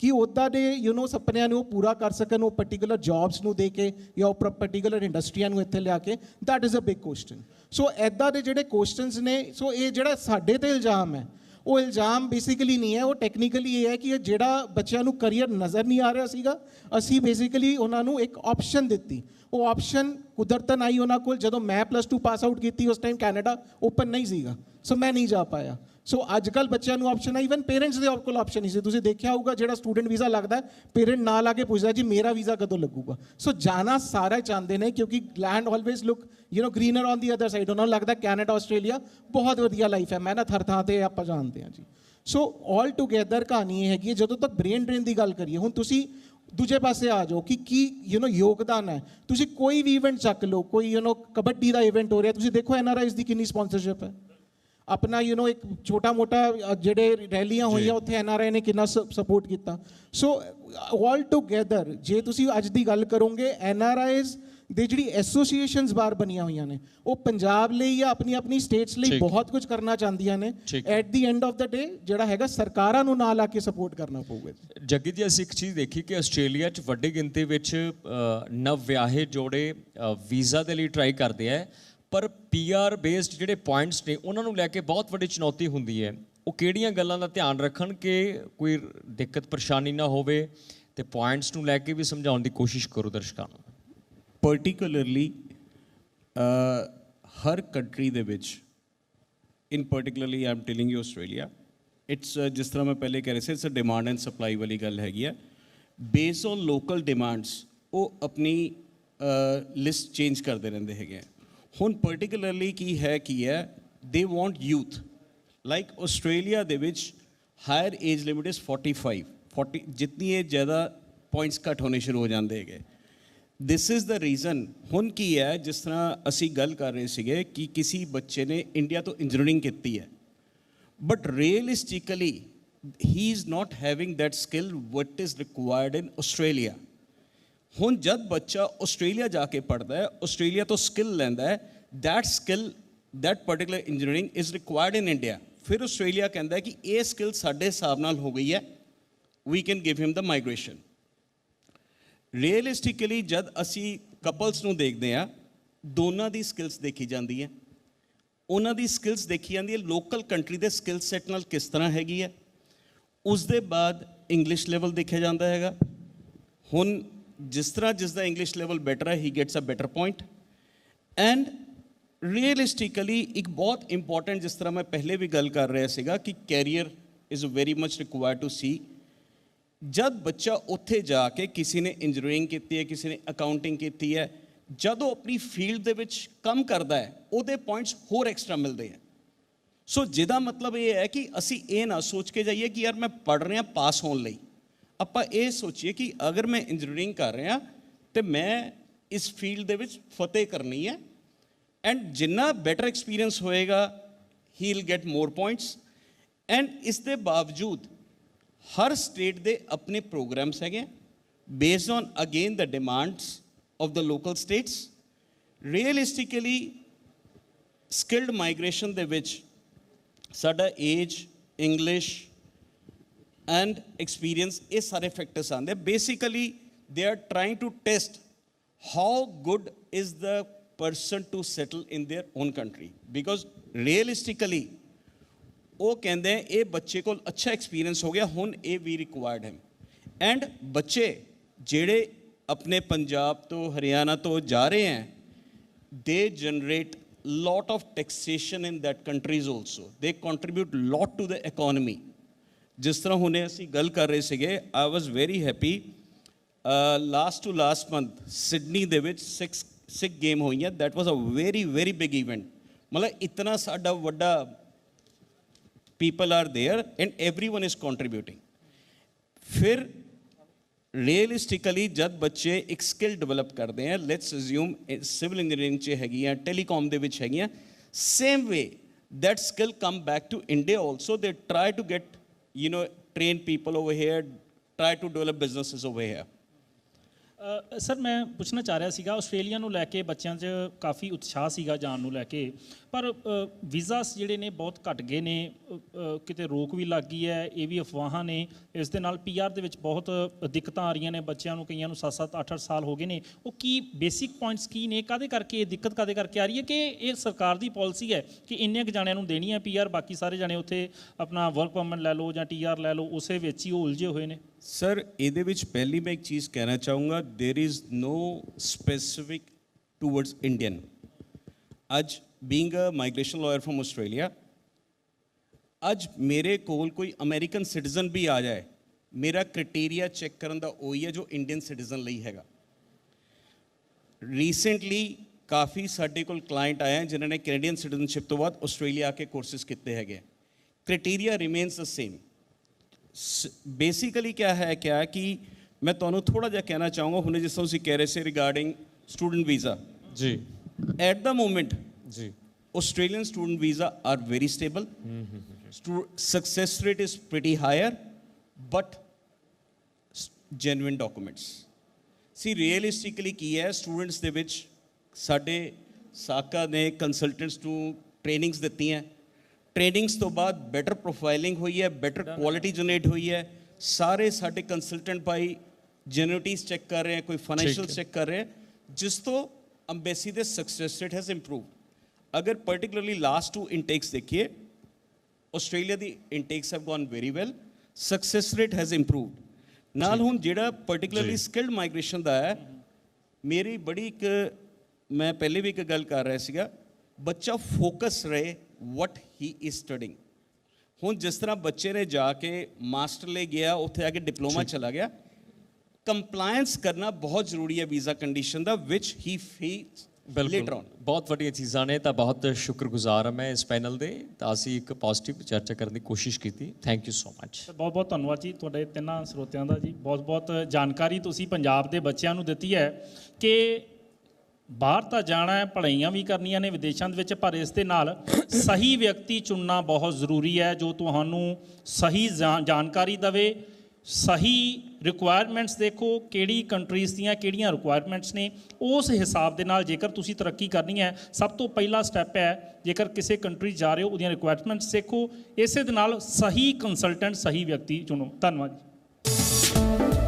ਕਿ ਉੱਦਾਂ ਦੇ ਯੂ نو ਸੁਪਨਿਆਂ ਨੂੰ ਉਹ ਪੂਰਾ ਕਰ ਸਕਣ, ਉਹ ਪਾਰਟਿਕੂਲਰ ਜੌਬਸ ਨੂੰ ਦੇ ਕੇ ਜਾਂ ਉਹ ਪਾਰਟਿਕੂਲਰ ਇੰਡਸਟਰੀਆਂ ਨੂੰ ਇੱਥੇ ਲਿਆ ਕੇ that is a big question so ਐਦਾਂ ਦੇ ਜਿਹੜੇ ਕੁਐਸਚਨਸ ਨੇ ਸੋ ਇਹ ਜਿਹੜਾ ਸਾਡੇ ਤੇ ਇਲਜ਼ਾਮ ਹੈ, ਉਹ ਇਲਜ਼ਾਮ ਬੇਸਿਕਲੀ ਨਹੀਂ ਹੈ, ਉਹ ਟੈਕਨੀਕਲੀ ਇਹ ਹੈ ਕਿ ਇਹ ਜਿਹੜਾ ਬੱਚਿਆਂ ਨੂੰ ਕਰੀਅਰ ਨਜ਼ਰ ਨਹੀਂ ਆ ਰਿਹਾ ਸੀਗਾ, ਅਸੀਂ ਬੇਸਿਕਲੀ ਉਹਨਾਂ ਨੂੰ ਇੱਕ ਆਪਸ਼ਨ ਦਿੱਤੀ। ਉਹ ਆਪਸ਼ਨ ਕੁਦਰਤਨ ਆਈ ਉਹਨਾਂ ਕੋਲ, ਜਦੋਂ ਮੈਂ ਪਲੱਸ 2 ਪਾਸ ਆਊਟ ਕੀਤੀ ਉਸ ਟਾਈਮ ਕੈਨੇਡਾ ਓਪਨ ਨਹੀਂ ਸੀਗਾ। ਸੋ ਮੈਂ ਨਹੀਂ ਜਾ ਪਾਇਆ। ਸੋ ਅੱਜ ਕੱਲ ਬੱਚਿਆਂ ਨੂੰ ਆਪਸ਼ਨ ਹੈ ਇਵਨ ਪੇਰੈਂਟਸ ਦੇ ਕੋਲ ਆਪਸ਼ਨ ਨਹੀਂ ਸੀ ਤੁਸੀਂ ਦੇਖਿਆ ਹੋਊਗਾ ਜਿਹੜਾ ਸਟੂਡੈਂਟ ਵੀਜ਼ਾ ਲੱਗਦਾ ਪੇਰੈਂਟ ਨਾਲ ਆ ਕੇ ਪੁੱਛਦਾ ਜੀ ਮੇਰਾ ਵੀਜ਼ਾ ਕਦੋਂ ਲੱਗੂਗਾ ਸੋ ਜਾਣਾ ਸਾਰੇ ਚਾਹੁੰਦੇ ਨੇ ਕਿਉਂਕਿ land always look you know greener on the other side ਉਹਨਾਂ ਨੂੰ ਲੱਗਦਾ ਕੈਨੇਡਾ ਆਸਟ੍ਰੇਲੀਆ ਬਹੁਤ ਵਧੀਆ ਲਾਈਫ ਹੈ ਮਿਹਨਤ ਹਰ ਥਾਂ ਤੇ ਆਪਾਂ ਜਾਣਦੇ ਹਾਂ ਜੀ ਸੋ ਆਲ ਟੁਗੇਦਰ ਕਹਾਣੀ ਇਹ ਹੈਗੀ ਹੈ ਜਦੋਂ ਤੱਕ ਬ੍ਰੇਨ ਡਰੇਨ ਦੀ ਗੱਲ ਕਰੀਏ ਹੁਣ ਤੁਸੀਂ ਦੂਜੇ ਪਾਸੇ ਆ ਜਾਓ ਕਿ ਕੀ ਯੂ نو ਯੋਗਦਾਨ ਹੈ ਤੁਸੀਂ ਕੋਈ ਵੀ ਇਵੈਂਟ ਚੱਕ ਲਓ ਕੋਈ ਯੂ نو ਕਬੱਡੀ ਦਾ ਇਵੈਂਟ ਹੋ ਰਿਹਾ ਤੁਸੀਂ ਦੇਖੋ ਐਨਆਰਆਈਜ਼ ਦੀ ਕਿੰਨੀ ਸਪਾਂਸਰਸ਼ਿਪ ਹੈ ਆਪਣਾ ਯੂ نو ਇੱਕ ਛੋਟਾ ਮੋਟਾ ਜਿਹੜੇ ਰੈਲੀਆਂ ਹੋਈਆਂ ਉੱਥੇ ਐਨਆਰਆਈ ਨੇ ਕਿੰਨਾ ਸਪੋਰਟ ਕੀਤਾ। ਸੋ ਆਲ ਟੁਗੇਦਰ ਜੇ ਤੁਸੀਂ ਅੱਜ ਦੀ ਗੱਲ ਕਰੋਗੇ ਐਨਆਰਆਈਜ਼ ਦੇ ਜਿਹੜੀ ਐਸੋਸੀਏਸ਼ਨਸ ਬਾਹਰ ਬਣੀਆਂ ਹੋਈਆਂ ਨੇ ਉਹ ਪੰਜਾਬ ਲਈ ਜਾਂ ਆਪਣੀ ਆਪਣੀ ਸਟੇਟਸ ਲਈ। ਬਹੁਤ ਕੁਝ ਕਰਨਾ ਚਾਹੁੰਦੀਆਂ ਨੇ। At the end of the day ਜਿਹੜਾ ਹੈਗਾ ਸਰਕਾਰਾਂ ਨੂੰ ਨਾਲ ਆ ਕੇ ਸਪੋਰਟ ਕਰਨਾ ਪਊਗਾ ਜੱਗੀ ਜੀ ਅਸੀਂ ਇੱਕ ਚੀਜ਼ ਦੇਖੀ ਕਿ ਆਸਟ੍ਰੇਲੀਆ 'ਚ ਵੱਡੀ ਗਿਣਤੀ ਵਿੱਚ ਨਵ ਵਿਆਹੇ ਜੋੜੇ ਵੀਜ਼ਾ ਦੇ ਲਈ ਟਰਾਈ ਕਰਦੇ ਆ। ਪਰ ਪੀਆਰ ਬੇਸਡ ਜਿਹੜੇ ਪੁਆਇੰਟਸ ਨੇ, ਉਹਨਾਂ ਨੂੰ ਲੈ ਕੇ ਬਹੁਤ ਵੱਡੀ ਚੁਣੌਤੀ ਹੁੰਦੀ ਹੈ। ਉਹ ਕਿਹੜੀਆਂ ਗੱਲਾਂ ਦਾ ਧਿਆਨ ਰੱਖਣ ਕਿ ਕੋਈ ਦਿੱਕਤ, ਪਰੇਸ਼ਾਨੀ ਨਾ ਹੋਵੇ ਤੇ ਪੁਆਇੰਟਸ ਨੂੰ ਲੈ ਕੇ ਵੀ ਸਮਝਾਉਣ ਦੀ ਕੋਸ਼ਿਸ਼ ਕਰੋ ਦਰਸ਼ਕਾਂ ਨੂੰ। ਪਾਰਟਿਕੂਲਰਲੀ ਹਰ ਕੰਟਰੀ ਦੇ ਵਿੱਚ in particularly I am telling you Australia it's ਜਿਸ ਤਰ੍ਹਾਂ ਮੈਂ ਪਹਿਲੇ ਕਹਿ ਰਿਹਾ ਸੀ ਇਟਸ ਡਿਮਾਂਡ ਐਂਡ ਸਪਲਾਈ ਵਾਲੀ ਗੱਲ ਹੈਗੀ ਆ। ਬੇਸ ਔਨ ਲੋਕਲ ਡਿਮਾਂਡਸ ਉਹ ਆਪਣੀ ਲਿਸਟ ਚੇਂਜ ਕਰਦੇ ਰਹਿੰਦੇ ਹੈਗੇ ਆ। ਹੁਣ ਪਾਰਟਿਕੂਲਰਲੀ ਕੀ ਹੈ ਕੀ ਹੈ? They want youth like Australia ਦੇ ਵਿੱਚ ਹਾਇਰ ਏਜ ਲਿਮਿਟ ਇਜ਼ 45 40 ਜਿਤਨੀ ਇਹ ਜ਼ਿਆਦਾ ਪੁਆਇੰਟਸ ਘੱਟ ਹੋਣੇ ਸ਼ੁਰੂ ਹੋ ਜਾਂਦੇ ਹੈਗੇ। ਦਿਸ ਇਜ਼ ਦਾ ਰੀਜ਼ਨ ਹੁਣ ਕੀ ਹੈ, ਜਿਸ ਤਰ੍ਹਾਂ ਅਸੀਂ ਗੱਲ ਕਰ ਰਹੇ ਸੀਗੇ ਕਿ ਕਿਸੇ ਬੱਚੇ ਨੇ ਇੰਡੀਆ ਤੋਂ ਇੰਜੀਨੀਅਰਿੰਗ ਕੀਤੀ ਹੈ। But realistically he is not having that skill what is required in Australia ਹੁਣ ਜਦ ਬੱਚਾ ਆਸਟ੍ਰੇਲੀਆ ਜਾ ਕੇ ਪੜਦਾ ਹੈ, ਆਸਟ੍ਰੇਲੀਆ ਤੋਂ ਸਕਿੱਲ ਲੈਂਦਾ ਹੈ, that skill, that particular engineering is required in India. ਫਿਰ ਆਸਟ੍ਰੇਲੀਆ ਕਹਿੰਦਾ ਕਿ ਇਹ ਸਕਿੱਲ ਸਾਡੇ ਹਿਸਾਬ ਨਾਲ ਹੋ ਗਈ ਹੈ we can give him the migration. Realistically ਜਦ ਅਸੀਂ ਕਪਲਸ ਨੂੰ ਦੇਖਦੇ ਆ ਦੋਨਾਂ ਦੀ ਸਕਿੱਲਸ ਦੇਖੀ ਜਾਂਦੀ ਹੈ। ਉਹਨਾਂ ਦੀ ਸਕਿੱਲਸ ਦੇਖੀ ਜਾਂਦੀ ਹੈ ਲੋਕਲ ਕੰਟਰੀ ਦੇ ਸਕਿੱਲ ਸੈਟ ਨਾਲ ਕਿਸ ਤਰ੍ਹਾਂ ਹੈਗੀ ਹੈ। ਉਸ ਦੇ ਬਾਅਦ ਇੰਗਲਿਸ਼ ਲੈਵਲ ਦੇਖਿਆ ਜਾਂਦਾ ਹੈਗਾ। ਹੁਣ ਜਿਸ ਤਰ੍ਹਾਂ ਜਿਸ ਦਾ ਇੰਗਲਿਸ਼ ਲੈਵਲ ਬੈਟਰ ਹੈ he gets a better point and realistically ਇੱਕ ਬਹੁਤ ਇੰਪੋਰਟੈਂਟ ਜਿਸ ਤਰ੍ਹਾਂ ਮੈਂ ਪਹਿਲੇ ਵੀ ਗੱਲ ਕਰ ਰਿਹਾ ਸੀਗਾ ਕਿ career is very much required to see ਜਦ ਬੱਚਾ ਉੱਥੇ ਜਾ ਕੇ ਕਿਸੇ ਨੇ ਇੰਜੀਨੀਅਰਿੰਗ ਕੀਤੀ ਹੈ ਕਿਸੇ ਨੇ ਅਕਾਊਂਟਿੰਗ ਕੀਤੀ ਹੈ ਜਦੋਂ ਆਪਣੀ ਫੀਲਡ ਦੇ ਵਿੱਚ ਕੰਮ ਕਰਦਾ ਹੈ ਉਹਦੇ ਪੁਆਇੰਟਸ ਹੋਰ ਐਕਸਟਰਾ ਮਿਲਦੇ ਆ ਸੋ ਜਿਹਦਾ ਮਤਲਬ ਇਹ ਹੈ ਕਿ ਅਸੀਂ ਇਹ ਨਾ ਸੋਚ ਕੇ ਜਾਈਏ ਕਿ ਯਾਰ ਮੈਂ ਪੜ ਰਿਹਾ ਪਾਸ ਹੋਣ ਲਈ ਆਪਾਂ ਇਹ ਸੋਚੀਏ ਕਿ ਅਗਰ ਮੈਂ ਇੰਜੀਨੀਅਰਿੰਗ ਕਰ ਰਿਹਾ, ਤੇ ਮੈਂ ਇਸ ਫੀਲਡ ਦੇ ਵਿੱਚ ਫਤਿਹ ਕਰਨੀ ਹੈ ਐਂਡ ਜਿੰਨਾ ਬੈਟਰ ਐਕਸਪੀਰੀਅੰਸ ਹੋਏਗਾ he will get more points and ਇਸ ਦੇ ਬਾਵਜੂਦ ਹਰ ਸਟੇਟ ਦੇ ਆਪਣੇ ਪ੍ਰੋਗਰਾਮਸ ਹੈਗੇ based on again the demands of the local states realistically skilled migration ਦੇ ਵਿੱਚ ਸਾਡਾ age English and experience is surrefactors factors. They basically they are trying to test how good is the person to settle in their own country because realistically वो कहते हैं ये बच्चे को अच्छा एक्सपीरियंस हो गया हुन ए वी required. And एंड बच्चे जेड़े अपने पंजाब तो हरियाणा तो जा रहे हैं they generate lot of taxation in that countries also. They contribute lot to the economy. ਜਿਸ ਤਰ੍ਹਾਂ ਹੁਣੇ ਅਸੀਂ ਗੱਲ ਕਰ ਰਹੇ ਸੀਗੇ I was very happy last to last month Sydney ਦੇ ਵਿੱਚ 6 6 ਗੇਮ ਹੋਈਆਂ that was a very very big event ਮਤਲਬ ਇਤਨਾ ਸਾਡਾ ਵੱਡਾ people are there and everyone is contributing. ਫਿਰ ਰੀਅਲਿਸਟਿਕਲੀ ਜਦ ਬੱਚੇ ਇੱਕ ਸਕਿੱਲ ਡਿਵੈਲਪ ਕਰਦੇ ਆ ਲੈਟਸ ਅਸਿਊਮ ਸਿਵਲ ਇੰਜੀਨੀਅਰਿੰਗ ਚ ਹੈਗੀਆਂ ਟੈਲੀਕਾਮ ਦੇ ਵਿੱਚ ਹੈਗੀਆਂ same way that skill come back to india also, they try to get you know train people over here try to develop businesses over here sir, ਮੈਂ ਪੁੱਛਣਾ ਚਾਹ ਰਿਹਾ ਸੀਗਾ, ਆਸਟ੍ਰੇਲੀਆ ਨੂੰ ਲੈ ਕੇ ਬੱਚਿਆਂ 'ਚ ਕਾਫੀ ਉਤਸ਼ਾਹ ਸੀਗਾ ਜਾਣ ਨੂੰ ਲੈ ਕੇ, ਪਰ ਵੀਜ਼ਾਸ ਜਿਹੜੇ ਨੇ ਬਹੁਤ ਘਟ ਗਏ ਨੇ ਕਿਤੇ ਰੋਕ ਵੀ ਲੱਗ ਗਈ ਹੈ, ਇਹ ਵੀ ਅਫਵਾਹਾਂ ਨੇ, ਇਸ ਦੇ ਨਾਲ ਪੀਆਰ ਦੇ ਵਿੱਚ ਬਹੁਤ ਦਿੱਕਤਾਂ ਆ ਰਹੀਆਂ ਨੇ, ਬੱਚਿਆਂ ਨੂੰ ਕਈਆਂ ਨੂੰ 7-7 8-8 ਸਾਲ ਹੋ ਗਏ ਨੇ, ਉਹ ਕੀ ਬੇਸਿਕ ਪੁਆਇੰਟਸ ਕੀ ਨੇ ਕਾਦੇ ਕਰਕੇ ਇਹ ਦਿੱਕਤ ਕਾਦੇ ਕਰਕੇ ਆ ਰਹੀ ਹੈ ਕਿ ਇਹ ਸਰਕਾਰ ਦੀ ਪਾਲਿਸੀ ਹੈ ਕਿ ਇੰਨੇ ਕੁ ਜਾਣਿਆਂ ਨੂੰ ਦੇਣੀ ਹੈ ਪੀਆਰ ਬਾਕੀ ਸਾਰੇ ਜਾਣੇ ਉੱਥੇ ਆਪਣਾ ਵਰਕ ਪਰਮਿਟ ਲੈ ਲਓ ਜਾਂ ਟੀਆਰ ਲੈ ਲਓ, ਉਸੇ ਵਿੱਚ ਹੀ ਉਹ ਉਲਝੇ ਹੋਏ ਨੇ? ਸਰ ਇਹਦੇ ਵਿੱਚ ਪਹਿਲੀ ਮੈਂ ਇੱਕ ਚੀਜ਼ ਕਹਿਣਾ ਚਾਹੂੰਗਾ there is no specific towards Indian ਅੱਜ being a migration lawyer firm Australia ਅੱਜ ਮੇਰੇ ਕੋਲ ਕੋਈ ਅਮਰੀਕਨ ਸਿਟੀਜ਼ਨ ਵੀ ਆ ਜਾਏ ਮੇਰਾ ਕ੍ਰਾਈਟੇਰੀਆ ਚੈੱਕ ਕਰਨ ਦਾ ਉਹੀ ਹੈ ਜੋ ਇੰਡੀਅਨ ਸਿਟੀਜ਼ਨ ਲਈ ਹੈਗਾ ਰੀਸੈਂਟਲੀ ਕਾਫੀ ਸਾਡੇ ਕੋਲ ਕਲਾਇੰਟ ਆਏ ਹਨ ਜਿਨ੍ਹਾਂ ਨੇ ਕੈਨੇਡੀਅਨ ਸਿਟੀਜ਼ਨਸ਼ਿਪ ਤੋਂ ਬਾਅਦ ਆਸਟ੍ਰੇਲੀਆ ਆ ਕੇ ਕੋਰਸਿਸ ਕੀਤੇ ਹੈਗੇ criteria remains the same basically ਕਿਆ ਹੈ ਕਿਆ ਕਿ ਮੈਂ ਤੁਹਾਨੂੰ ਥੋੜਾ ਜਿਹਾ ਕਹਿਣਾ ਚਾਹੂੰਗਾ ਹੁਣੇ ਜਿਸ ਤਰ੍ਹਾਂ ਤੁਸੀਂ ਕਹਿ ਰਹੇ ਸੀ ਰਿਗਾਰਡਿੰਗ ਸਟੂਡੈਂਟ ਵੀਜ਼ਾ ਜੀ ਐਟ ਦਾ ਮੋਮੈਂਟ ਜੀ Australian student visa are very stable. Stu- success rate is pretty higher, but s- genuine documents. See, realistically ਕੀ ਹੈ ਸਟੂਡੈਂਟਸ ਦੇ ਵਿੱਚ ਸਾਡੇ ਸਾਕਾ ਨੇ ਕੰਸਲਟੈਂਟਸ ਨੂੰ ਟ੍ਰੇਨਿੰਗਸ ਦਿੱਤੀਆਂ ਟ੍ਰੇਨਿੰਗਸ ਤੋਂ ਬਾਅਦ ਬੈਟਰ ਪ੍ਰੋਫਾਈਲਿੰਗ ਹੋਈ ਹੈ ਬੈਟਰ ਕੁਆਲਿਟੀ ਜਨਰੇਟ ਹੋਈ ਹੈ। ਸਾਰੇ ਸਾਡੇ ਕੰਸਲਟੈਂਟ ਭਾਈ ਜੈਨੂਟੀਜ਼ ਚੈੱਕ ਕਰ ਰਹੇ ਹੈ ਕੋਈ ਫਾਈਨੈਂਸ਼ੀਅਲ ਚੈੱਕ ਕਰ ਰਹੇ ਹੈ ਜਿਸ ਤੋਂ ਅੰਬੈਸੀ ਦੇ ਸਕਸੈਸ ਰੇਟ ਹੈਜ਼ ਇੰਪਰੂਵਡ ਅਗਰ ਪਾਰਟਿਕੂਲਰਲੀ ਲਾਸਟ ਟੂ ਇਨਟੇਕਸ ਦੇਖੀਏ Australia the intakes have gone very well success rate has improved ਨਾਲ ਹੁਣ ਜਿਹੜਾ ਪਾਰਟਿਕੂਲਰਲੀ ਸਕਿਲਡ ਮਾਈਗ੍ਰੇਸ਼ਨ ਦਾ ਹੈ ਮੇਰੀ ਬੜੀ ਇੱਕ ਮੈਂ ਪਹਿਲੇ ਵੀ ਇੱਕ ਗੱਲ ਕਰ ਰਿਹਾ ਸੀਗਾ ਬੱਚਾ ਫੋਕਸ ਰਹੇ ਵਾਟ ਹੀ ਇਜ਼ ਸਟੱਡਿੰਗ ਹੁਣ ਜਿਸ ਤਰ੍ਹਾਂ ਬੱਚੇ ਨੇ ਜਾ ਕੇ ਮਾਸਟਰ ਲਈ ਗਿਆ ਉੱਥੇ ਆ ਕੇ ਡਿਪਲੋਮਾ ਚਲਾ ਗਿਆ ਕੰਪਲਾਈਂਸ ਕਰਨਾ ਬਹੁਤ ਜ਼ਰੂਰੀ ਹੈ ਵੀਜ਼ਾ ਕੰਡੀਸ਼ਨ ਦਾ ਵਿਚ ਹੀ ਲੇਟਰ ਬਿਲਕੁਲ। ਔਨ ਬਹੁਤ ਵੱਡੀਆਂ ਚੀਜ਼ਾਂ ਨੇ ਤਾਂ ਬਹੁਤ ਸ਼ੁਕਰਗੁਜ਼ਾਰ ਹਾਂ ਮੈਂ ਇਸ ਪੈਨਲ ਦੇ ਤਾਂ ਅਸੀਂ ਇੱਕ ਪੋਜ਼ਿਟਿਵ ਚਰਚਾ ਕਰਨ ਦੀ ਕੋਸ਼ਿਸ਼ ਕੀਤੀ। ਥੈਂਕ ਯੂ ਸੋ ਮਚ ਬਹੁਤ ਬਹੁਤ ਧੰਨਵਾਦ ਜੀ ਤੁਹਾਡੇ ਤਿੰਨਾਂ ਸਰੋਤਿਆਂ ਦਾ ਜੀ। ਬਹੁਤ ਬਹੁਤ ਜਾਣਕਾਰੀ ਤੁਸੀਂ ਪੰਜਾਬ ਦੇ ਬੱਚਿਆਂ ਨੂੰ ਦਿੱਤੀ ਹੈ ਕਿ ਬਾਹਰ ਤਾਂ ਜਾਣਾ ਹੈ ਪੜ੍ਹਾਈਆਂ ਵੀ ਕਰਨੀਆਂ ਨੇ ਵਿਦੇਸ਼ਾਂ ਦੇ ਵਿੱਚ, ਪਰ ਇਸ ਦੇ ਨਾਲ ਸਹੀ ਵਿਅਕਤੀ ਚੁਣਨਾ ਬਹੁਤ ਜ਼ਰੂਰੀ ਹੈ, ਜੋ ਤੁਹਾਨੂੰ ਸਹੀ ਜਾਣ- ਜਾਣਕਾਰੀ ਦੇਵੇ, ਸਹੀ ਰਿਕੁਆਇਰਮੈਂਟਸ ਦੇਖੋ, ਕਿਹੜੀ ਕੰਟਰੀਜ਼ ਦੀਆਂ ਕਿਹੜੀਆਂ ਰਿਕੁਆਇਰਮੈਂਟਸ ਨੇ, ਉਸ ਹਿਸਾਬ ਦੇ ਨਾਲ ਜੇਕਰ ਤੁਸੀਂ ਤਰੱਕੀ ਕਰਨੀ ਹੈ, ਸਭ ਤੋਂ ਪਹਿਲਾ ਸਟੈਪ ਹੈ, ਜੇਕਰ ਕਿਸੇ ਕੰਟਰੀ ਜਾ ਰਹੇ ਹੋ, ਉਹਦੀਆਂ ਰਿਕੁਆਇਰਮੈਂਟਸ ਦੇਖੋ, ਇਸੇ ਦੇ ਨਾਲ ਸਹੀ ਕੰਸਲਟੈਂਟ ਸਹੀ ਵਿਅਕਤੀ ਚੁਣੋ। ਧੰਨਵਾਦ ਜੀ।